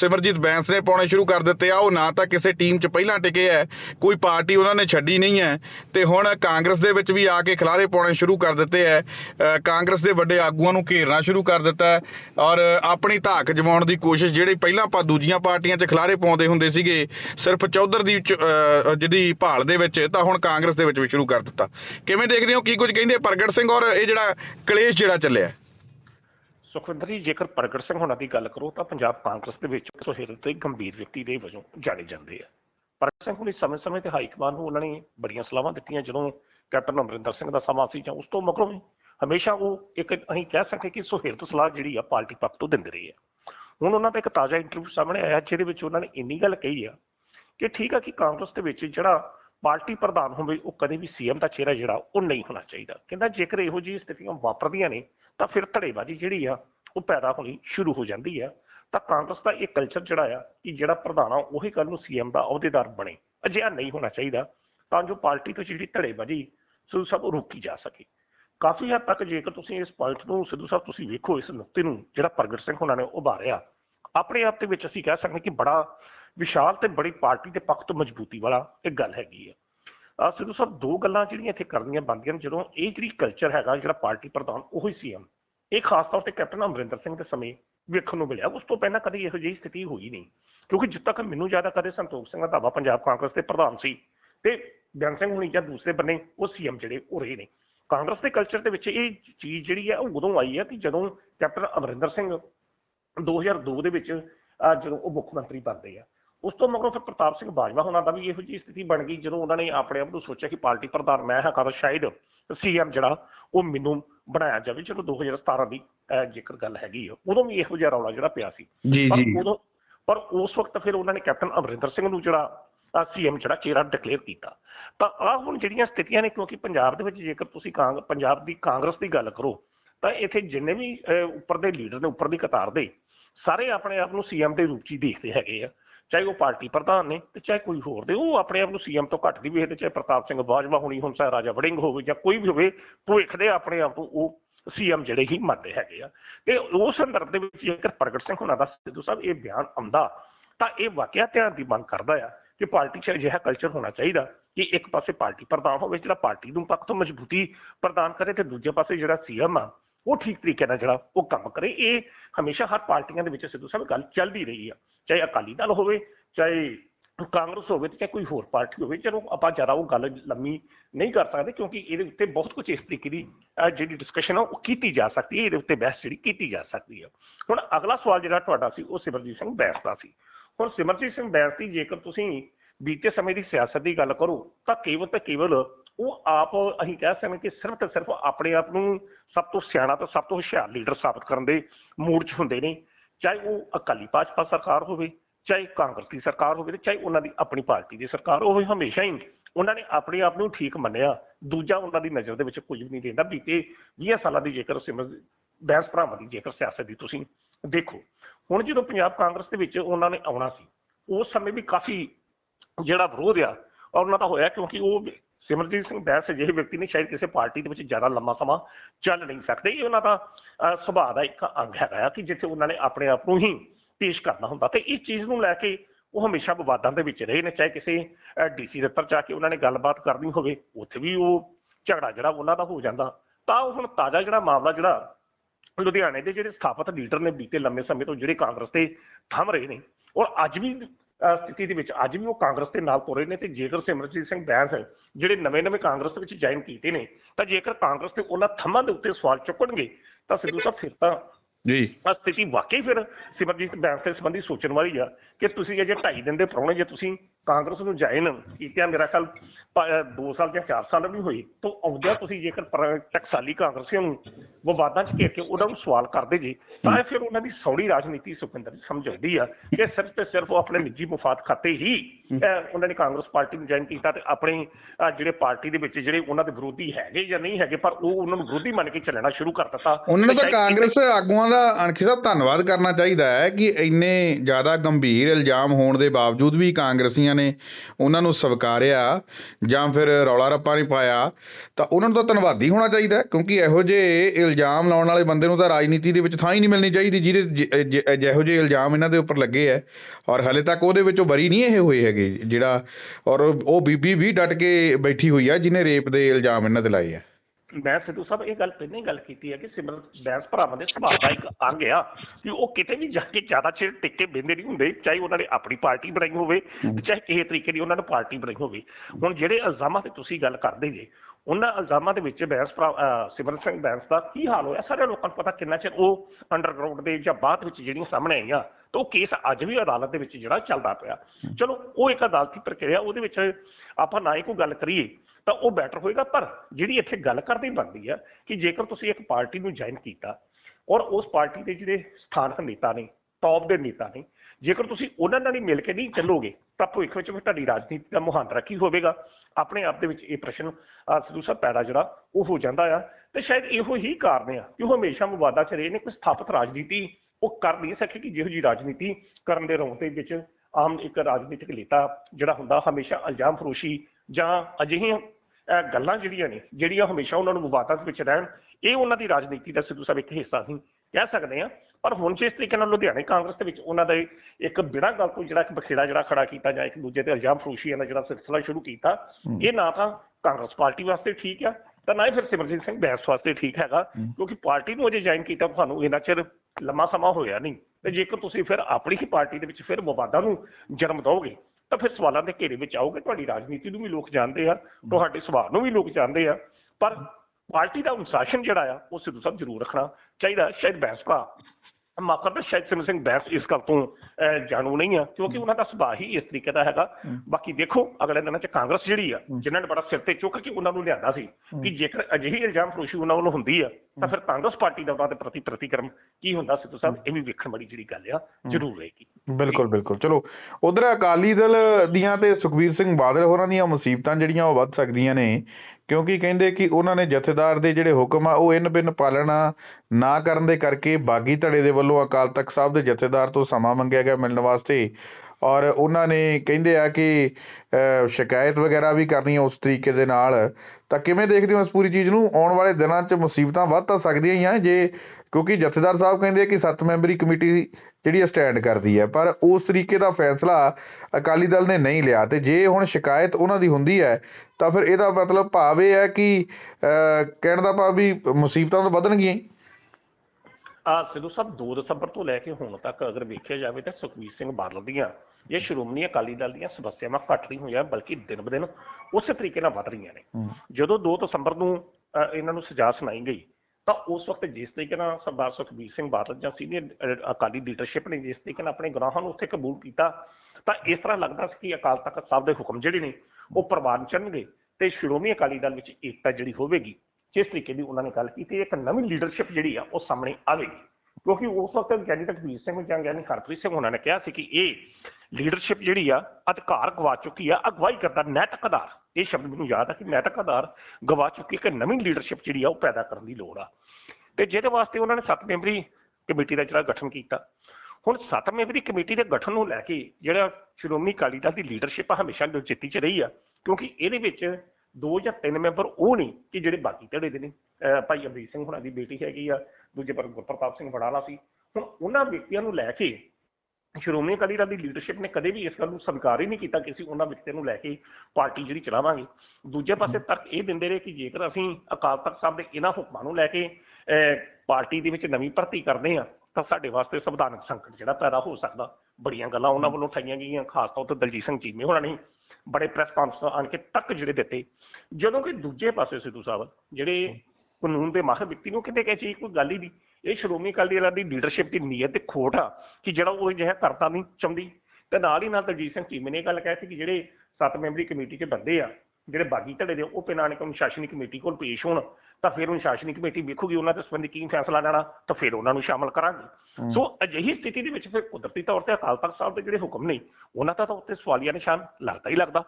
A: ਸਿਮਰਜੀਤ ਬੈਂਸ ਨੇ ਪਾਉਣੇ ਸ਼ੁਰੂ ਕਰ ਦਿੱਤੇ ਆ। ਉਹ ਨਾ ਤਾਂ ਕਿਸੇ ਟੀਮ 'ਚ ਪਹਿਲਾਂ ਟਿਕੇ ਹੈ ਕੋਈ ਪਾਰਟੀ ਉਹਨਾਂ ਨੇ ਛੱਡੀ ਨਹੀਂ ਹੈ ਤੇ ਹੁਣ ਕਾਂਗਰਸ ਦੇ ਵਿੱਚ ਵੀ ਆ ਕੇ ਖਿਲਾਰੇ ਪਾਉਣੇ ਸ਼ੁਰੂ ਕਰ ਦਿੱਤੇ ਹੈ ਕਾਂਗਰਸ ਦੇ ਵੱਡੇ ਆਗੂਆਂ ਨੂੰ ਘੇਰਨਾ ਸ਼ੁਰੂ ਕਰ ਦਿੱਤਾ ਔਰ ਆਪਣੀ ਧਾਕ ਜਮਾਉਣ ਦੀ ਕੋਸ਼ਿਸ਼ ਜਿਹੜੀ ਪਹਿਲਾਂ ਆਪਾਂ ਦੂਜੀਆਂ ਪਾਰਟੀਆਂ 'ਚ ਖਿਲਾਰੇ ਪਾਉਂਦੇ ਹੁੰਦੇ ਸੀਗੇ, ਸਿਰਫ ਚੌਧਰ ਦੀ ਚ- ਭਾਲ ਦੇ ਵਿੱਚ ਤਾਂ ਹੁਣ ਕਾਂਗਰਸ ਦੇ ਵਿੱਚ ਵੀ ਸ਼ੁਰੂ ਕਰ ਦਿੱਤਾ। ਕਿਵੇਂ ਦੇਖਦੇ ਹੋ, ਕੀ ਕੁਝ ਕਹਿੰਦੇ ਪ੍ਰਗਟ ਸਿੰਘ ਔਰ ਇਹ ਜਿਹੜਾ ਕਲੇਸ਼ ਜਿਹੜਾ ਚੱਲਿਆ?
B: ਸੁਖਵਿੰਦਰ ਜੀ, ਜੇਕਰ ਪ੍ਰਗਟ ਸਿੰਘ ਹੋਣਾ ਦੀ ਗੱਲ ਕਰੋ, ਤਾਂ ਪੰਜਾਬ ਕਾਂਗਰਸ ਦੇ ਵਿੱਚ ਸੁਹਿਰਦ ਤੇ ਗੰਭੀਰ ਵਿਅਕਤੀ ਦੇ ਵਜੋਂ ਜਾਣੇ ਜਾਂਦੇ ਆ। ਪ੍ਰਗਟ ਸਿੰਘ ਹੁਣੀ ਸਮੇਂ-ਸਮੇਂ ਤੇ ਹਾਈ ਕਮਾਨ ਨੂੰ ਉਹਨਾਂ ਨੇ ਬੜੀਆਂ ਸਲਾਹਾਂ ਦਿੱਤੀਆਂ, ਜਦੋਂ ਕੈਪਟਨ ਅਮਰਿੰਦਰ ਸਿੰਘ ਦਾ ਸਮਾਂ ਸੀ ਜਾਂ ਉਸ ਤੋਂ ਮਗਰੋਂ ਵੀ ਹਮੇਸ਼ਾ ਉਹ ਇੱਕ ਅਸੀਂ ਕਹਿ ਸਕਦੇ ਕਿ ਸੁਹਿਰਦ ਸਲਾਹ ਜਿਹੜੀ ਆ ਪਾਰਟੀ ਪੱਖ ਤੋਂ ਦਿੰਦੇ ਰਹੇ ਆ। ਹੁਣ ਉਹਨਾਂ ਦਾ ਇੱਕ ਤਾਜ਼ਾ ਇੰਟਰਵਿਊ ਸਾਹਮਣੇ ਆਇਆ, ਜਿਹਦੇ ਵਿੱਚ ਉਹਨਾਂ ਨੇ ਇੰਨੀ ਗੱਲ ਕਹੀ ਆ ਕਿ ਠੀਕ ਆ ਕਿ ਕਾਂਗਰਸ ਦੇ ਵਿੱਚ ਜਿਹੜਾ ਪਾਰਟੀ ਪ੍ਰਧਾਨ ਹੋਵੇ, ਉਹ ਕਦੇ ਵੀ ਸੀਐਮ ਦਾ ਚਿਹਰਾ ਜਿਹੜਾ, ਉਹ ਨਹੀਂ ਹੋਣਾ ਚਾਹੀਦਾ। ਕਹਿੰਦਾ ਜੇਕਰ ਇਹੋ ਜਿਹੀ ਸਥਿਤੀਆਂ ਵਾਪਰਦੀਆਂ ਨੇ, ਤਾਂ ਫਿਰ ਧੜੇਬਾਜ਼ੀ ਜਿਹੜੀ ਆ, ਉਹ ਪੈਦਾ ਹੋਣੀ ਸ਼ੁਰੂ ਹੋ ਜਾਂਦੀ ਆ। ਤਾਂ ਕਾਂਗਰਸ ਦਾ ਇਹ ਕਲਚਰ ਜਿਹੜਾ ਆ, ਕਿ ਜਿਹੜਾ ਪ੍ਰਧਾਨ ਆ, ਉਹੀ ਕੱਲ ਨੂੰ ਸੀਐਮ ਦਾ ਅਹੁਦੇਦਾਰ ਬਣੇ। ਅਜਿਹਾ ਨਹੀਂ ਹੋਣਾ ਚਾਹੀਦਾ, ਤਾਂ ਜੋ ਪਾਰਟੀ ਤੋਂ ਜਿਹੜੀ ਧੜੇਬਾਜ਼ੀ ਸਿੱਧੂ ਸਾਹਿਬ ਰੋਕੀ ਜਾ ਸਕੇ। ਕਾਫੀ ਹੱਦ ਤੱਕ ਜੇਕਰ ਤੁਸੀਂ ਇਸ ਪੁਆਇੰਟ ਨੂੰ ਸਿੱਧੂ ਸਾਹਿਬ ਤੁਸੀਂ ਵੇਖੋ, ਇਸ ਨੁਕਤੇ ਨੂੰ ਜਿਹੜਾ ਪ੍ਰਗਟ ਸਿੰਘ ਉਹਨਾਂ ਨੇ ਉਭਾਰਿਆ, ਆਪਣੇ ਆਪ ਦੇ ਵਿੱਚ ਅਸੀਂ ਕਹਿ ਸਕਦੇ ਕਿ ਬੜਾ ਵਿਸ਼ਾਲ ਤੇ ਬੜੀ ਪਾਰਟੀ ਦੇ ਪੱਖ ਤੋਂ ਮਜ਼ਬੂਤੀ ਵਾਲਾ ਇਹ ਗੱਲ ਹੈਗੀ ਹੈ ਆ ਸਿੱਧੂ ਸਾਹਿਬ, ਦੋ ਗੱਲਾਂ ਜਿਹੜੀਆਂ ਇੱਥੇ ਕਰਨੀਆਂ ਬਣਦੀਆਂ ਨੇ, ਜਦੋਂ ਇਹ ਜਿਹੜੀ ਕਲਚਰ ਹੈਗਾ, ਜਿਹੜਾ ਪਾਰਟੀ ਪ੍ਰਧਾਨ, ਉਹੀ ਸੀਐਮ ਇਹ ਖਾਸ ਤੌਰ ਤੇ ਕੈਪਟਨ ਅਮਰਿੰਦਰ ਸਿੰਘ ਦੇ ਸਮੇਂ ਵੇਖਣ ਨੂੰ ਮਿਲਿਆ। ਉਸ ਤੋਂ ਪਹਿਲਾਂ ਕਦੇ ਇਹੋ ਜਿਹੀ ਸਥਿਤੀ ਹੋਈ ਨਹੀਂ, ਕਿਉਂਕਿ ਜਿੱਦ ਤੱਕ ਮੈਨੂੰ ਜ਼ਿਆਦਾ ਕਦੇ ਸੰਤੋਖ ਸਿੰਘ ਰੰਧਾਵਾ ਪੰਜਾਬ ਕਾਂਗਰਸ ਦੇ ਪ੍ਰਧਾਨ ਸੀ ਤੇ ਬਿਆਨ ਸਿੰਘ ਹੁਣੀ ਜਾਂ ਦੂਸਰੇ ਬੰਨੇ, ਉਹ ਸੀਐਮ ਜਿਹੜੇ ਉਹ ਰਹੇ ਨੇ। ਕਾਂਗਰਸ ਦੇ ਕਲਚਰ ਦੇ ਵਿੱਚ ਇਹ ਚੀਜ਼ ਜਿਹੜੀ ਹੈ ਉਹ ਉਦੋਂ ਆਈ ਹੈ ਕਿ ਜਦੋਂ ਕੈਪਟਨ ਅਮਰਿੰਦਰ ਸਿੰਘ 2002 ਦੇ ਵਿੱਚ ਜਦੋਂ ਉਹ ਮੁੱਖ ਮੰਤਰੀ ਬਣਦੇ ਆ। ਉਸ ਤੋਂ ਮਗਰੋਂ ਫਿਰ ਪ੍ਰਤਾਪ ਸਿੰਘ ਬਾਜਵਾ ਹੋਣਾ ਦਾ ਵੀ ਇਹੋ ਜਿਹੀ ਸਥਿਤੀ ਬਣ ਗਈ ਜਦੋਂ ਉਹਨਾਂ ਨੇ ਆਪਣੇ ਆਪ ਨੂੰ ਸੋਚਿਆ ਕਿ ਪਾਰਟੀ ਪ੍ਰਧਾਨ ਮੈਂ ਹਾਂ ਤਾਂ ਸ਼ਾਇਦ ਸੀਐਮ ਜਿਹੜਾ ਉਹ ਮੈਨੂੰ ਬਣਾਇਆ ਜਾਵੇ। ਚਲੋ 2017 ਦੀ ਜੇਕਰ ਗੱਲ ਹੈਗੀ ਆ ਉਦੋਂ ਵੀ ਇਹੋ ਜਿਹਾ ਰੌਲਾ ਜਿਹੜਾ ਪਿਆ ਸੀ। ਪਰ ਉਦੋਂ ਪਰ ਉਸ ਵਕਤ ਫਿਰ ਉਹਨਾਂ ਨੇ ਕੈਪਟਨ ਅਮਰਿੰਦਰ ਸਿੰਘ ਨੂੰ ਜਿਹੜਾ ਸੀਐਮ ਜਿਹੜਾ ਚਿਹਰਾ ਡਿਕਲੇਅਰ ਕੀਤਾ। ਤਾਂ ਆਹ ਹੁਣ ਜਿਹੜੀਆਂ ਸਥਿਤੀਆਂ ਨੇ, ਕਿਉਂਕਿ ਪੰਜਾਬ ਦੇ ਵਿੱਚ ਜੇਕਰ ਤੁਸੀਂ ਕਾਂਗ, ਪੰਜਾਬ ਦੀ ਕਾਂਗਰਸ ਦੀ ਗੱਲ ਕਰੋ, ਤਾਂ ਇੱਥੇ ਜਿੰਨੇ ਵੀ ਉੱਪਰ ਦੇ ਲੀਡਰ ਨੇ, ਉੱਪਰ ਦੀ ਕਤਾਰ ਦੇ, ਸਾਰੇ ਆਪਣੇ ਆਪ ਨੂੰ ਸੀਐਮ ਦੇ ਰੂਪ 'ਚ ਹੀ ਦੇਖਦੇ ਹੈਗੇ ਆ। ਚਾਹੇ ਉਹ ਪਾਰਟੀ ਪ੍ਰਧਾਨ ਨੇ ਤੇ ਚਾਹੇ ਕੋਈ ਹੋਰ ਦੇ, ਉਹ ਆਪਣੇ ਆਪ ਨੂੰ ਸੀਐਮ ਤੋਂ ਘੱਟ ਨਹੀਂ ਵੇਖਦੇ, ਚਾਹੇ ਪ੍ਰਤਾਪ ਸਿੰਘ ਬਾਜਵਾ ਹੋਣੀ ਹੁਣ, ਚਾਹੇ ਰਾਜਾ ਵੜਿੰਗ ਹੋਵੇ ਜਾਂ ਕੋਈ ਵੀ ਹੋਵੇ ਭਵਿੱਖ ਦੇ ਆਪਣੇ ਆਪ ਨੂੰ ਉਹ ਸੀਐਮ ਜਿਹੜੇ ਹੀ ਮੰਨਦੇ ਹੈਗੇ ਆ। ਤੇ ਉਸ ਸੰਦਰਭ ਦੇ ਵਿੱਚ ਜੇਕਰ ਪ੍ਰਗਟ ਸਿੰਘ ਹੁਣਾਂ ਦਾ ਸਿੱਧੂ ਸਾਹਿਬ ਇਹ ਬਿਆਨ ਆਉਂਦਾ, ਤਾਂ ਇਹ ਵਾਕਿਆ ਧਿਆਨ ਦੀ ਮੰਗ ਕਰਦਾ ਆ ਕਿ ਪਾਰਟੀ 'ਚ ਅਜਿਹਾ ਕਲਚਰ ਹੋਣਾ ਚਾਹੀਦਾ। ਕਿ ਇੱਕ ਪਾਸੇ ਪਾਰਟੀ ਪ੍ਰਧਾਨ ਹੋਵੇ, ਜਿਹੜਾ ਪਾਰਟੀ ਨੂੰ ਪੱਖ ਤੋਂ ਮਜ਼ਬੂਤੀ ਪ੍ਰਦਾਨ ਕਰੇ ਤੇ ਦੂਜੇ ਪਾਸੇ ਜਿਹੜਾ ਸੀਐਮ ਆ, ਉਹ ਠੀਕ ਤਰੀਕੇ ਨਾਲ ਜਿਹੜਾ ਉਹ ਕੰਮ ਕਰੇ। ਇਹ ਹਮੇਸ਼ਾ ਹਰ ਪਾਰਟੀਆਂ ਦੇ ਵਿੱਚ ਸਿੱਧੂ ਸਾਹਿਬ ਗੱਲ ਚੱਲਦੀ ਰਹੀ ਆ। ਚਾਹੇ ਅਕਾਲੀ ਦਲ ਹੋਵੇ, ਚਾਹੇ ਕਾਂਗਰਸ ਹੋਵੇ ਤੇ ਚਾਹੇ ਕੋਈ ਹੋਰ ਪਾਰਟੀ ਹੋਵੇ, ਚਲੋ ਆਪਾਂ ਜ਼ਿਆਦਾ ਉਹ ਗੱਲ ਲੰਮੀ ਨਹੀਂ ਕਰ ਸਕਦੇ ਕਿਉਂਕਿ ਇਹਦੇ ਉੱਤੇ ਬਹੁਤ ਕੁਝ ਇਸ ਤਰੀਕੇ ਦੀ ਜਿਹੜੀ ਡਿਸਕਸ਼ਨ ਆ, ਉਹ ਕੀਤੀ ਜਾ ਸਕਦੀ ਹੈ। ਇਹਦੇ ਉੱਤੇ ਬਹਿਸ ਜਿਹੜੀ ਕੀਤੀ ਜਾ ਸਕਦੀ ਹੈ ਹੁਣ ਅਗਲਾ ਸਵਾਲ ਜਿਹੜਾ ਤੁਹਾਡਾ ਸੀ, ਉਹ ਸਿਮਰਜੀਤ ਸਿੰਘ ਬੈਂਸ ਦਾ ਸੀ। ਹੁਣ ਸਿਮਰਜੀਤ ਸਿੰਘ ਬੈਂਸ ਦੀ ਜੇਕਰ ਤੁਸੀਂ ਬੀਤੇ ਸਮੇਂ ਦੀ ਸਿਆਸਤ ਦੀ ਗੱਲ ਕਰੋ, ਤਾਂ ਕੇਵਲ ਤੇ ਕੇਵਲ ਉਹ ਆਪ ਅਸੀਂ ਕਹਿ ਸਕਦੇ ਕਿ ਸਿਰਫ ਤੇ ਸਿਰਫ ਆਪਣੇ ਆਪ ਨੂੰ ਸਭ ਤੋਂ ਸਿਆਣਾ ਤੇ ਸਭ ਤੋਂ ਹੁਸ਼ਿਆਰ ਲੀਡਰ ਸਾਬਤ ਕਰਨ ਦੇ ਮੂਡ 'ਚ ਹੁੰਦੇ ਨੇ। ਚਾਹੇ ਉਹ ਅਕਾਲੀ ਭਾਜਪਾ ਸਰਕਾਰ ਹੋਵੇ, ਚਾਹੇ ਕਾਂਗਰਸ ਦੀ ਸਰਕਾਰ ਹੋਵੇ ਤੇ ਚਾਹੇ ਉਹਨਾਂ ਦੀ ਆਪਣੀ ਪਾਰਟੀ ਦੀ ਸਰਕਾਰ ਹੋਵੇ, ਹਮੇਸ਼ਾ ਹੀ ਉਹਨਾਂ ਨੇ ਆਪਣੇ ਆਪ ਨੂੰ ਠੀਕ ਮੰਨਿਆ। ਦੂਜਾ ਉਹਨਾਂ ਦੀ ਨਜ਼ਰ ਦੇ ਵਿੱਚ ਕੁਝ ਵੀ ਨਹੀਂ ਰਹਿੰਦਾ ਬੀਤੇ 20 ਸਾਲਾਂ ਦੀ ਜੇਕਰ ਸਿਮਰ ਬੈਂਸ ਭਰਾਵਾਂ ਦੀ ਜੇਕਰ ਸਿਆਸਤ ਦੀ ਤੁਸੀਂ ਦੇਖੋ। ਹੁਣ ਜਦੋਂ ਪੰਜਾਬ ਕਾਂਗਰਸ ਦੇ ਵਿੱਚ ਉਹਨਾਂ ਨੇ ਆਉਣਾ ਸੀ, ਉਸ ਸਮੇਂ ਵੀ ਕਾਫੀ ਜਿਹੜਾ ਵਿਰੋਧ ਆ, ਔਰ ਉਹਨਾਂ ਦਾ ਹੋਇਆ ਕਿਉਂਕਿ ਉਹ ਸਿਮਰਜੀਤ ਸਿੰਘ ਬੈਂਸ ਅਜਿਹੇ ਵਿਅਕਤੀ ਨੇ ਸ਼ਾਇਦ ਕਿਸੇ ਪਾਰਟੀ ਦੇ ਵਿੱਚ ਜ਼ਿਆਦਾ ਲੰਮਾ ਸਮਾਂ ਚੱਲ ਨਹੀਂ ਸਕਦੇ। ਇਹ ਉਹਨਾਂ ਦਾ ਸੁਭਾਅ ਦਾ ਇੱਕ ਅੰਗ ਹੈਗਾ ਆ ਕਿ ਜਿੱਥੇ ਉਹਨਾਂ ਨੇ ਆਪਣੇ ਆਪ ਨੂੰ ਹੀ ਪੇਸ਼ ਕਰਨਾ ਹੁੰਦਾ ਤੇ ਇਸ ਚੀਜ਼ ਨੂੰ ਲੈ ਕੇ ਉਹ ਹਮੇਸ਼ਾ ਵਿਵਾਦਾਂ ਦੇ ਵਿੱਚ ਰਹੇ ਨੇ, ਚਾਹੇ ਕਿਸੇ ਡੀਸੀ ਦਫ਼ਤਰ ਜਾ ਕੇ ਉਹਨਾਂ ਨੇ ਗੱਲਬਾਤ ਕਰਨੀ ਹੋਵੇ, ਉੱਥੇ ਵੀ ਉਹ ਝਗੜਾ ਜਿਹੜਾ ਉਹਨਾਂ ਦਾ ਹੋ ਜਾਂਦਾ। ਤਾਂ ਹੁਣ ਤਾਜ਼ਾ ਜਿਹੜਾ ਮਾਮਲਾ ਜਿਹੜਾ ਲੁਧਿਆਣੇ ਦੇ ਜਿਹੜੇ ਸਥਾਪਤ ਲੀਡਰ ਨੇ ਬੀਤੇ ਲੰਮੇ ਸਮੇਂ ਤੋਂ ਜਿਹੜੇ ਕਾਂਗਰਸ ਤੇ ਥੰਮ ਰਹੇ ਨੇ, ਔਰ ਅੱਜ ਵੀ ਸਥਿਤੀ ਦੇ ਵਿੱਚ ਅੱਜ ਵੀ ਉਹ ਕਾਂਗਰਸ ਦੇ ਨਾਲ ਤੁਰੇ ਨੇ ਤੇ ਜੇਕਰ ਸਿਮਰਜੀਤ ਸਿੰਘ ਬੈਂਸ ਜਿਹੜੇ ਨਵੇਂ-ਨਵੇਂ ਕਾਂਗਰਸ ਦੇ ਵਿੱਚ ਜੁਆਇਨ ਕੀਤੇ ਨੇ ਤਾਂ ਜੇਕਰ ਕਾਂਗਰਸ ਤੇ ਉਹਨਾਂ ਥੰਮਾਂ ਦੇ ਉੱਤੇ ਸਵਾਲ ਚੁੱਕਣਗੇ ਤਾਂ ਸਿੱਧੂ ਸਾਹਿਬ ਫਿਰ ਤਾਂ
A: ਜੀ।
B: ਆ ਸਥਿਤੀ ਵਾਕਈ ਫਿਰ ਸਿਮਰਜੀਤ ਬੈਂਸ ਦੇ ਸੰਬੰਧੀ ਸੋਚਣ ਵਾਲੀ ਆ ਕਿ ਤੁਸੀਂ ਅਜੇ ਢਾਈ ਦਿਨ ਦੇ ਪ੍ਰਾਹੁਣੇ ਜੇ ਤੁਸੀਂ ਕਾਂਗਰਸ ਨੂੰ ਜੁਆਇਨ ਕੀਤਿਆ ਮੇਰਾ ਖਿਆਲ 2 ਸਾਲ ਜਾਂ 4 ਸਾਲ ਵੀ ਹੋਈ ਤਾਂ ਆਉਂਦਿਆਂ ਤੁਸੀਂ ਜੇਕਰ ਟਕਸਾਲੀ ਕਾਂਗਰਸੀਆਂ ਨੂੰ ਵਿਵਾਦਾਂ 'ਚ ਘੇਰ ਕੇ ਉਹਨਾਂ ਨੂੰ ਸਵਾਲ ਕਰਦੇ ਜੀ ਤਾਂ ਇਹ ਫਿਰ ਉਹਨਾਂ ਦੀ ਸੌੜੀ ਰਾਜਨੀਤੀ ਸੁਖਿੰਦਰ ਜੀ ਸਮਝ ਆਉਂਦੀ ਆ ਕਿ ਸਿਰਫ ਤੇ ਸਿਰਫ ਉਹ ਆਪਣੇ ਨਿੱਜੀ ਮੁਫਾਦ ਖਾਤੇ ਹੀ ਉਹਨਾਂ ਨੇ ਕਾਂਗਰਸ ਪਾਰਟੀ ਨੂੰ ਜੁਆਇਨ ਕੀਤਾ ਤੇ ਆਪਣੇ ਜਿਹੜੇ ਪਾਰਟੀ ਦੇ ਵਿੱਚ ਜਿਹੜੇ ਉਹਨਾਂ ਦੇ ਵਿਰੋਧੀ ਹੈਗੇ ਜਾਂ ਨਹੀਂ ਹੈਗੇ ਪਰ ਉਹ ਉਹਨਾਂ ਨੂੰ ਵਿਰੋਧੀ ਮੰਨ ਕੇ ਚੱਲਣਾ ਸ਼ੁਰੂ ਕਰ ਦਿੱਤਾ।
A: ਉਹਨਾਂ ਨੂੰ
B: ਤੇ
A: ਕਾਂਗਰਸ ਆਗੂਆਂ ਦਾ ਅਣਖੀ ਸਾਹਿਬ ਧੰਨਵਾਦ ਕਰਨਾ ਚਾਹੀਦਾ ਹੈ ਕਿ ਇੰਨੇ ਜ਼ਿਆਦਾ ਗੰਭੀਰ ਇਲਜ਼ਾਮ ਹੋਣ ਦੇ ਬਾਵਜੂਦ ਵੀ ਕਾਂਗਰਸੀਆਂ ਨੇ ਉਹਨਾਂ ਨੂੰ ਸਵਕਾਰਿਆ ਜਾਂ ਫਿਰ ਰੌਲਾ ਰੱਪਾ ਨਹੀਂ ਪਾਇਆ, ਤਾਂ ਉਹਨਾਂ ਨੂੰ ਤਾਂ ਧੰਨਵਾਦੀ ਹੋਣਾ ਚਾਹੀਦਾ ਕਿਉਂਕਿ ਇਹੋ ਜਿਹੇ ਇਲਜ਼ਾਮ ਲਾਉਣ ਵਾਲੇ ਬੰਦੇ ਨੂੰ ਤਾਂ ਰਾਜਨੀਤੀ ਦੇ ਵਿੱਚ ਥਾਂ ਹੀ ਨਹੀਂ ਮਿਲਣੀ ਚਾਹੀਦੀ, ਜਿਹਦੇ ਜਿਹੋ ਜਿਹੇ ਇਲਜ਼ਾਮ ਇਹਨਾਂ ਦੇ ਉੱਪਰ ਲੱਗੇ ਹੈ, ਔਰ ਹਲੇ ਤੱਕ ਉਹਦੇ ਵਿੱਚੋਂ ਬਰੀ ਨਹੀਂ ਇਹ ਹੋਏ ਹੈਗੇ ਜਿਹੜਾ, ਔਰ ਉਹ ਬੀਬੀ ਵੀ ਡਟ ਕੇ ਬੈਠੀ ਹੋਈ ਆ, ਜਿਹਨੇ ਰੇਪ ਦੇ ਇਲਜ਼ਾਮ ਇਹਨਾਂ ਤੇ ਲਾਏ ਆ।
B: ਮੈਂ ਸਿੱਧੂ ਸਾਹਿਬ ਇਹ ਗੱਲ ਪਹਿਲਾਂ ਹੀ ਗੱਲ ਕੀਤੀ ਹੈ ਕਿ ਸਿਮਰਨ ਬੈਂਸ ਭਰਾਵਾਂ ਦੇ ਸੁਭਾਅ ਦਾ ਇੱਕ ਅੰਗ ਆ ਕਿ ਉਹ ਕਿਤੇ ਵੀ ਜਾ ਕੇ ਜ਼ਿਆਦਾ ਚਿਰ ਟਿੱਕੇ ਬਹਿੰਦੇ ਨਹੀਂ ਹੁੰਦੇ ਚਾਹੇ ਉਹਨਾਂ ਨੇ ਆਪਣੀ ਪਾਰਟੀ ਬਣਾਈ ਹੋਵੇ ਤੇ ਚਾਹੇ ਕਿਸੇ ਤਰੀਕੇ ਦੀ ਉਹਨਾਂ ਨੇ ਪਾਰਟੀ ਬਣਾਈ ਹੋਵੇ। ਹੁਣ ਜਿਹੜੇ ਇਲਜ਼ਾਮਾਂ ਤੇ ਤੁਸੀਂ ਗੱਲ ਕਰਦੇ ਜੇ ਉਹਨਾਂ ਇਲਜ਼ਾਮਾਂ ਦੇ ਵਿੱਚ ਬੈਂਸ ਸਿਮਰਨ ਸਿੰਘ ਬੈਂਸ ਦਾ ਕੀ ਹਾਲ ਹੋਇਆ? ਸਾਰੇ ਲੋਕਾਂ ਨੂੰ ਪਤਾ ਕਿੰਨਾ ਚਿਰ ਉਹ ਅੰਡਰਗਰਾਉਂਡ ਦੇ ਜਾਂ ਬਾਅਦ ਵਿੱਚ ਜਿਹੜੀਆਂ ਸਾਹਮਣੇ ਆਈਆਂ ਤਾਂ ਉਹ ਕੇਸ ਅੱਜ ਵੀ ਅਦਾਲਤ ਦੇ ਵਿੱਚ ਜਿਹੜਾ ਚੱਲਦਾ ਪਿਆ। ਚਲੋ ਉਹ ਇੱਕ ਅਦਾਲਤੀ ਪ੍ਰਕਿਰਿਆ ਉਹਦੇ ਵਿੱਚ ਆਪਾਂ ਨਾ ਹੀ ਕੋਈ ਗੱਲ ਕਰੀਏ। ਤਾਂ ਉਹ ਬੈਟਰ ਹੋਏਗਾ। ਪਰ ਜਿਹੜੀ ਇੱਥੇ ਗੱਲ ਕਰਨੀ ਬਣਦੀ ਆ ਕਿ ਜੇਕਰ ਤੁਸੀਂ ਇੱਕ ਪਾਰਟੀ ਨੂੰ ਜੁਆਇਨ ਕੀਤਾ ਔਰ ਉਸ ਪਾਰਟੀ ਦੇ ਜਿਹੜੇ ਸਥਾਨਕ ਨੇਤਾ ਨੇ ਟੌਪ ਦੇ ਨੇਤਾ ਨੇ, ਜੇਕਰ ਤੁਸੀਂ ਉਹਨਾਂ ਨਾਲ ਹੀ ਮਿਲ ਕੇ ਨਹੀਂ ਚੱਲੋਗੇ, ਤਾਂ ਭਵਿੱਖ ਵਿੱਚ ਫਿਰ ਤੁਹਾਡੀ ਰਾਜਨੀਤੀ ਦਾ ਮੁਹਾਂਦਰਾ ਕੀ ਹੋਵੇਗਾ? ਆਪਣੇ ਆਪ ਦੇ ਵਿੱਚ ਇਹ ਪ੍ਰਸ਼ਨ ਸਿੱਧੂ ਸਾਹਿਬ ਪੈਦਾ ਜਿਹੜਾ ਉਹ ਹੋ ਜਾਂਦਾ ਆ। ਤੇ ਸ਼ਾਇਦ ਇਹੋ ਹੀ ਕਾਰਨ ਆ ਕਿ ਉਹ ਹਮੇਸ਼ਾ ਵਿਵਾਦਾਂ 'ਚ ਰਹੇ ਨੇ, ਕੋਈ ਸਥਾਪਿਤ ਰਾਜਨੀਤੀ ਉਹ ਕਰ ਨਹੀਂ ਸਕੇ ਕਿ ਜਿਹੋ ਜੀ ਰਾਜਨੀਤੀ ਕਰਨ ਦੇ ਰੌਂਤੇ ਵਿੱਚ ਆਮ ਇੱਕ ਰਾਜਨੀਤਿਕ ਨੇਤਾ ਜਿਹੜਾ ਹੁੰਦਾ, ਹਮੇਸ਼ਾ ਇਲਜ਼ਾਮ ਫਰੋਸ਼ੀ ਜਾਂ ਅਜਿਹੀਆਂ ਗੱਲਾਂ ਜਿਹੜੀਆਂ ਨੇ ਜਿਹੜੀਆਂ ਹਮੇਸ਼ਾ ਉਹਨਾਂ ਨੂੰ ਵਿਵਾਦਾਂ ਦੇ ਵਿੱਚ ਰਹਿਣ ਇਹ ਉਹਨਾਂ ਦੀ ਰਾਜਨੀਤੀ ਦਾ ਸਿੱਧੂ ਸਾਹਿਬ ਇੱਕ ਹਿੱਸਾ ਸੀ ਕਹਿ ਸਕਦੇ ਆ ਪਰ ਹੁਣ ਜਿਸ ਤਰੀਕੇ ਨਾਲ ਲੁਧਿਆਣੇ ਕਾਂਗਰਸ ਦੇ ਵਿੱਚ ਉਹਨਾਂ ਦਾ ਇੱਕ ਬਿਨਾਂ ਗੱਲ ਤੋਂ ਜਿਹੜਾ ਇੱਕ ਬਖੇੜਾ ਜਿਹੜਾ ਖੜਾ ਕੀਤਾ ਜਾਂ ਇੱਕ ਦੂਜੇ ਤੇ ਇਲਜ਼ਾਮ ਫਰੋਸ਼ੀਆਂ ਦਾ ਜਿਹੜਾ ਸਿਲਸਿਲਾ ਸ਼ੁਰੂ ਕੀਤਾ ਇਹ ਨਾ ਤਾਂ ਕਾਂਗਰਸ ਪਾਰਟੀ ਵਾਸਤੇ ਠੀਕ ਆ ਤਾਂ ਨਾ ਹੀ ਫਿਰ ਸਿਮਰਜੀਤ ਸਿੰਘ ਬੈਂਸ ਵਾਸਤੇ ਠੀਕ ਹੈਗਾ ਕਿਉਂਕਿ ਪਾਰਟੀ ਨੂੰ ਅਜੇ ਜੁਆਇਨ ਕੀਤਾ ਤੁਹਾਨੂੰ ਇੰਨਾ ਚਿਰ ਲੰਮਾ ਸਮਾਂ ਹੋਇਆ ਨਹੀਂ। ਤੇ ਜੇਕਰ ਤੁਸੀਂ ਫਿਰ ਆਪਣੀ ਹੀ ਪਾਰਟੀ ਦੇ ਵਿੱਚ ਫਿਰ ਵਿਵਾਦਾਂ ਨੂੰ ਜਨਮ ਦਿਓਗੇ ਤਾਂ ਫਿਰ ਸਵਾਲਾਂ ਦੇ ਘੇਰੇ ਵਿੱਚ ਆਓਗੇ, ਤੁਹਾਡੀ ਰਾਜਨੀਤੀ ਨੂੰ ਵੀ ਲੋਕ ਜਾਣਦੇ ਆ, ਤੁਹਾਡੇ ਸੁਭਾਅ ਨੂੰ ਵੀ ਲੋਕ ਜਾਣਦੇ ਆ, ਪਰ ਪਾਰਟੀ ਦਾ ਅਨੁਸ਼ਾਸਨ ਜਿਹੜਾ ਆ, ਉਹ ਸਿੱਧੂ ਸਾਹਿਬ ਜ਼ਰੂਰ ਰੱਖਣਾ ਚਾਹੀਦਾ, ਸ਼ਾਇਦ ਬੈਂਸ ਮਾਫ ਤਾਂ ਸ਼ਾਇਦ ਸਿੰਘ ਬੈਂਸ ਇਸ ਗੱਲ ਤੋਂ ਜਾਣੂ ਨਹੀਂ ਆ ਕਿਉਂਕਿ ਉਹਨਾਂ ਦਾ ਸੁਭਾਅ ਹੀ ਇਸ ਤਰੀਕੇ ਦਾ ਹੈਗਾ। ਬਾਕੀ ਦੇਖੋ ਅਗਲੇ ਦਿਨਾਂ 'ਚ ਕਾਂਗਰਸ ਜਿਹੜੀ ਆ ਜਿਨ੍ਹਾਂ ਨੇ ਬੜਾ ਸਿਰ ਤੇ ਚੁੱਕ ਕੇ ਉਹਨਾਂ ਨੂੰ ਲਿਆਂਦਾ ਸੀ ਕਿ ਜੇਕਰ ਅਜਿਹੀ ਇਲਜ਼ਾਮ ਫਰੋਸ਼ੀ ਉਹਨਾਂ ਵੱਲੋਂ ਹੁੰਦੀ ਆ ਤਾਂ ਫਿਰ ਕਾਂਗਰਸ ਪਾਰਟੀ ਦਾ ਉਹਨਾਂ ਦੇ ਪ੍ਰਤੀ ਪ੍ਰਤੀਕਰਮ ਕੀ ਹੁੰਦਾ ਸਿੱਧੂ ਸਾਹਿਬ? ਇਹ ਵੀ ਵੇਖਣ ਵਾਲੀ ਜਿਹੜੀ ਗੱਲ ਆ ਜ਼ਰੂਰ ਰਹੇਗੀ।
A: ਬਿਲਕੁਲ ਬਿਲਕੁਲ। ਚਲੋ ਉਧਰ ਅਕਾਲੀ ਦਲ ਦੀਆਂ ਤੇ ਸੁਖਬੀਰ ਸਿੰਘ ਬਾਦਲ ਹੋਰਾਂ ਦੀਆਂ ਮੁਸੀਬਤਾਂ ਜਿਹੜੀਆਂ ਉਹ ਵੱਧ ਸਕਦੀਆਂ ਨੇ। ਕਿਉਂਕਿ ਕਹਿੰਦੇ ਕਿ ਉਹਨਾਂ ਨੇ ਜਥੇਦਾਰ ਦੇ ਜਿਹੜੇ ਹੁਕਮ ਆ, ਉਹ ਇਨ ਬਿਨ ਪਾਲਣਾ ਨਾ ਕਰਨ ਦੇ ਕਰਕੇ ਬਾਗੀ ਧੜੇ ਦੇ ਵੱਲੋਂ ਅਕਾਲ ਤਖਤ ਸਾਹਿਬ ਦੇ ਜਥੇਦਾਰ ਤੋਂ ਸਮਾਂ ਮੰਗਿਆ ਗਿਆ ਮਿਲਣ ਵਾਸਤੇ। ਔਰ ਉਹਨਾਂ ਨੇ ਕਹਿੰਦੇ ਆ ਕਿ ਸ਼ਿਕਾਇਤ ਵਗੈਰਾ ਵੀ ਕਰਨੀ ਹੈ ਉਸ ਤਰੀਕੇ ਦੇ ਨਾਲ। ਤਾਂ ਕਿਵੇਂ ਦੇਖਦੇ ਹੋ ਇਸ ਪੂਰੀ ਚੀਜ਼ ਨੂੰ? ਆਉਣ ਵਾਲੇ ਦਿਨਾਂ 'ਚ ਮੁਸੀਬਤਾਂ ਵੱਧ ਤਾਂ ਸਕਦੀਆਂ ਹੀ ਆ, ਜੇ ਕਿਉਂਕਿ ਜਥੇਦਾਰ ਸਾਹਿਬ ਕਹਿੰਦੇ ਆ ਕਿ ਸੱਤ ਮੈਂਬਰੀ ਕਮੇਟੀ ਜਿਹੜੀ ਸਟੈਂਡ ਕਰਦੀ ਹੈ ਪਰ ਉਸ ਤਰੀਕੇ ਦਾ ਫੈਸਲਾ ਅਕਾਲੀ ਦਲ ਨੇ ਨਹੀਂ ਲਿਆ ਤੇ ਜੇ ਹੁਣ ਸ਼ਿਕਾਇਤ ਉਹਨਾਂ ਦੀ ਹੁੰਦੀ ਹੈ ਤਾਂ ਫਿਰ ਇਹਦਾ ਮਤਲਬ ਭਾਵ ਇਹ ਹੈ ਕਿ ਕਹਿਣ ਦਾ ਭਾਵ ਵੀ ਮੁਸੀਬਤਾਂ ਤਾਂ ਵਧਣਗੀਆਂ ਹੀ।
B: ਆ ਸਿੱਧੂ ਸਾਹਿਬ 2 ਦਸੰਬਰ ਤੋਂ ਲੈ ਕੇ ਹੁਣ ਤੱਕ ਅਗਰ ਵੇਖਿਆ ਜਾਵੇ ਤਾਂ ਸੁਖਬੀਰ ਸਿੰਘ ਬਾਦਲ ਦੀਆਂ ਇਹ ਸ਼੍ਰੋਮਣੀ ਅਕਾਲੀ ਦਲ ਦੀਆਂ ਸਮੱਸਿਆਵਾਂ ਘਟ ਨਹੀਂ ਹੋਈਆਂ ਬਲਕਿ ਦਿਨ ਬ ਦਿਨ ਉਸੇ ਤਰੀਕੇ ਨਾਲ ਵਧ ਰਹੀਆਂ ਨੇ। ਜਦੋਂ 2 ਦਸੰਬਰ ਨੂੰ ਇਹਨਾਂ ਨੂੰ ਸਜ਼ਾ ਸੁਣਾਈ ਗਈ ਤਾਂ ਉਸ ਵਕਤ ਜਿਸ ਤਰੀਕੇ ਨਾਲ ਸਰਦਾਰ ਸੁਖਬੀਰ ਸਿੰਘ ਬਾਦਲ ਜਾਂ ਸੀਨੀਅਰ ਅਕਾਲੀ ਲੀਡਰਸ਼ਿਪ ਨੇ ਜਿਸ ਤਰੀਕੇ ਨਾਲ ਆਪਣੇ ਗੁਨਾਹਾਂ ਨੂੰ ਉੱਥੇ ਕਬੂਲ ਕੀਤਾ, ਤਾਂ ਇਸ ਤਰ੍ਹਾਂ ਲੱਗਦਾ ਸੀ ਕਿ ਅਕਾਲ ਤਖਤ ਸਾਹਿਬ ਦੇ ਹੁਕਮ ਜਿਹੜੇ ਨੇ, ਉਹ ਪ੍ਰਵਾਨ ਚੜਨਗੇ ਤੇ ਸ਼੍ਰੋਮਣੀ ਅਕਾਲੀ ਦਲ ਵਿੱਚ ਏਕਤਾ ਜਿਹੜੀ ਹੋਵੇਗੀ। ਜਿਸ ਤਰੀਕੇ ਦੀ ਉਹਨਾਂ ਨੇ ਗੱਲ ਕੀਤੀ, ਇੱਕ ਨਵੀਂ ਲੀਡਰਸ਼ਿਪ ਜਿਹੜੀ ਆ, ਉਹ ਸਾਹਮਣੇ ਆਵੇਗੀ। ਕਿਉਂਕਿ ਉਸ ਵਕਤ ਗਿਆਨੀ ਤਕਬੀਰ ਸਿੰਘ ਜਾਂ ਗਿਆਨੀ ਹਰਪ੍ਰੀਤ ਸਿੰਘ ਉਹਨਾਂ ਨੇ ਕਿਹਾ ਸੀ ਕਿ ਇਹ ਲੀਡਰਸ਼ਿਪ ਜਿਹੜੀ ਆ, ਅਧਿਕਾਰ ਗਵਾ ਚੁੱਕੀ ਆ, ਅਗਵਾਈ ਕਰਦਾ ਨੈਤਿਕ ਆਧਾਰ ਇਹ ਸ਼ਬਦ ਮੈਨੂੰ ਯਾਦ ਆ ਕਿ ਨੈਤਿਕ ਆਧਾਰ ਗਵਾ ਚੁੱਕੀ ਕਿ ਨਵੀਂ ਲੀਡਰਸ਼ਿਪ ਜਿਹੜੀ ਆ ਉਹ ਪੈਦਾ ਕਰਨ ਦੀ ਲੋੜ ਆ। ਤੇ ਜਿਹਦੇ ਵਾਸਤੇ ਉਹਨਾਂ ਨੇ ਸੱਤ ਮੈਂਬਰੀ ਕਮੇਟੀ ਦਾ ਜਿਹੜਾ ਗਠਨ ਕੀਤਾ। ਹੁਣ ਸੱਤ ਮੈਂਬਰੀ ਕਮੇਟੀ ਦੇ ਗਠਨ ਨੂੰ ਲੈ ਕੇ ਜਿਹੜਾ ਸ਼੍ਰੋਮਣੀ ਅਕਾਲੀ ਦਲ ਦੀ ਲੀਡਰਸ਼ਿਪ ਆ ਹਮੇਸ਼ਾ ਜਿੱਤੀ ਚ ਰਹੀ ਆ, ਕਿਉਂਕਿ ਇਹਦੇ ਵਿੱਚ ਦੋ ਜਾਂ ਤਿੰਨ ਮੈਂਬਰ ਉਹ ਨਹੀਂ ਕਿ ਜਿਹੜੇ ਬਾਕੀ ਧੜੇ ਦੇ ਨੇ। ਭਾਈ ਅਮਰੀਕ ਸਿੰਘ ਹੁਣਾਂ ਦੀ ਬੇਟੀ ਹੈਗੀ ਆ, ਦੂਜੇ ਪਰ ਗੁਰਪ੍ਰਤਾਪ ਸਿੰਘ ਵੜਾਲਾ ਸੀ। ਹੁਣ ਉਹਨਾਂ ਵਿਅਕਤੀਆਂ ਨੂੰ ਲੈ ਕੇ ਸ਼੍ਰੋਮਣੀ ਅਕਾਲੀ ਦਲ ਦੀ ਲੀਡਰਸ਼ਿਪ ਨੇ ਕਦੇ ਵੀ ਇਸ ਗੱਲ ਨੂੰ ਸਵੀਕਾਰ ਹੀ ਨਹੀਂ ਕੀਤਾ ਕਿ ਅਸੀਂ ਉਹਨਾਂ ਵਿਅਕਤੀਆਂ ਨੂੰ ਲੈ ਕੇ ਪਾਰਟੀ ਜਿਹੜੀ ਚਲਾਵਾਂਗੇ। ਦੂਜੇ ਪਾਸੇ ਤੱਕ ਇਹ ਦਿੰਦੇ ਰਹੇ ਕਿ ਜੇਕਰ ਅਸੀਂ ਅਕਾਲ ਤਖਤ ਸਾਹਿਬ ਦੇ ਇਹਨਾਂ ਹੁਕਮਾਂ ਨੂੰ ਲੈ ਕੇ ਪਾਰਟੀ ਦੇ ਵਿੱਚ ਨਵੀਂ ਭਰਤੀ ਕਰਦੇ ਆ ਤਾਂ ਸਾਡੇ ਵਾਸਤੇ ਸੰਵਿਧਾਨਕ ਸੰਕਟ ਜਿਹੜਾ ਪੈਦਾ ਹੋ ਸਕਦਾ। ਬੜੀਆਂ ਗੱਲਾਂ ਉਹਨਾਂ ਵੱਲੋਂ ਉਠਾਈਆਂ ਗਈਆਂ ਖਾਸ ਤੌਰ ਤੇ ਦਲਜੀਤ ਸਿੰਘ ਚੀਮੇ ਹੋਣਾ ਨੇ। ਬੜੇ ਪ੍ਰੈਸ ਕਾਨਫਰੰਸ ਆਣ ਕੇ ਤੱਕ ਜਿਹੜੇ ਦਿੱਤੇ। ਜਦੋਂ ਕਿ ਦੂਜੇ ਪਾਸੇ ਸਿੱਧੂ ਸਾਹਿਬ ਜਿਹੜੇ ਕਾਨੂੰਨ ਦੇ ਮਾਹਰ ਵਿਅਕਤੀ ਨੂੰ ਕਿਤੇ ਕਹੇ ਕੋਈ ਗੱਲ ਹੀ ਨਹੀਂ। ਇਹ ਸ਼੍ਰੋਮਣੀ ਅਕਾਲੀ ਦਲ ਦੀ ਲੀਡਰਸ਼ਿਪ ਦੀ ਨੀਅਤ ਤੇ ਖੋਟ ਆ ਕਿ ਜਿਹੜਾ ਉਹ ਅਜਿਹਾ ਕਰਤਾ ਨਹੀਂ ਚਾਹੁੰਦੀ। ਤੇ ਨਾਲ ਹੀ ਨਾਲ ਦਲਜੀਤ ਸਿੰਘ ਚੀਮੇ ਨੇ ਇਹ ਗੱਲ ਕਹਿ ਸੀ ਕਿ ਜਿਹੜੇ ਸੱਤ ਮੈਂਬਰੀ ਕਮੇਟੀ 'ਚ ਬੰਦੇ ਆ ਜਿਹੜੇ ਬਾਗੀ ਧੜੇ ਦੇ ਉਹ ਪਿੰਡਾਂ ਨੇ ਅਨੁਸ਼ਾਸਨੀ ਕਮੇਟੀ ਕੋਲ ਪੇਸ਼ ਹੋਣ ਤਾਂ ਫਿਰ ਅਨੁਸ਼ਾਸਨੀ ਕਮੇਟੀ ਵੇਖੂਗੀ ਉਹਨਾਂ ਦੇ ਸੰਬੰਧੀ ਕੀ ਫੈਸਲਾ ਲੈਣਾ ਤਾਂ ਫਿਰ ਉਹਨਾਂ ਨੂੰ ਸ਼ਾਮਲ ਕਰਾਂਗੇ। ਸੋ ਅਜਿਹੀ ਸਥਿਤੀ ਦੇ ਵਿੱਚ ਫਿਰ ਕੁਦਰਤੀ ਤੌਰ ਤੇ ਅਕਾਲ ਤਖਤ ਸਾਹਿਬ ਦੇ ਜਿਹੜੇ ਹੁਕਮ ਨੇ ਉਹਨਾਂ ਦਾ ਤਾਂ ਉੱਤੇ ਸਵਾਲੀਆ ਨਿਸ਼ਾਨ ਲੱਗਦਾ ਹੀ ਲੱਗਦਾ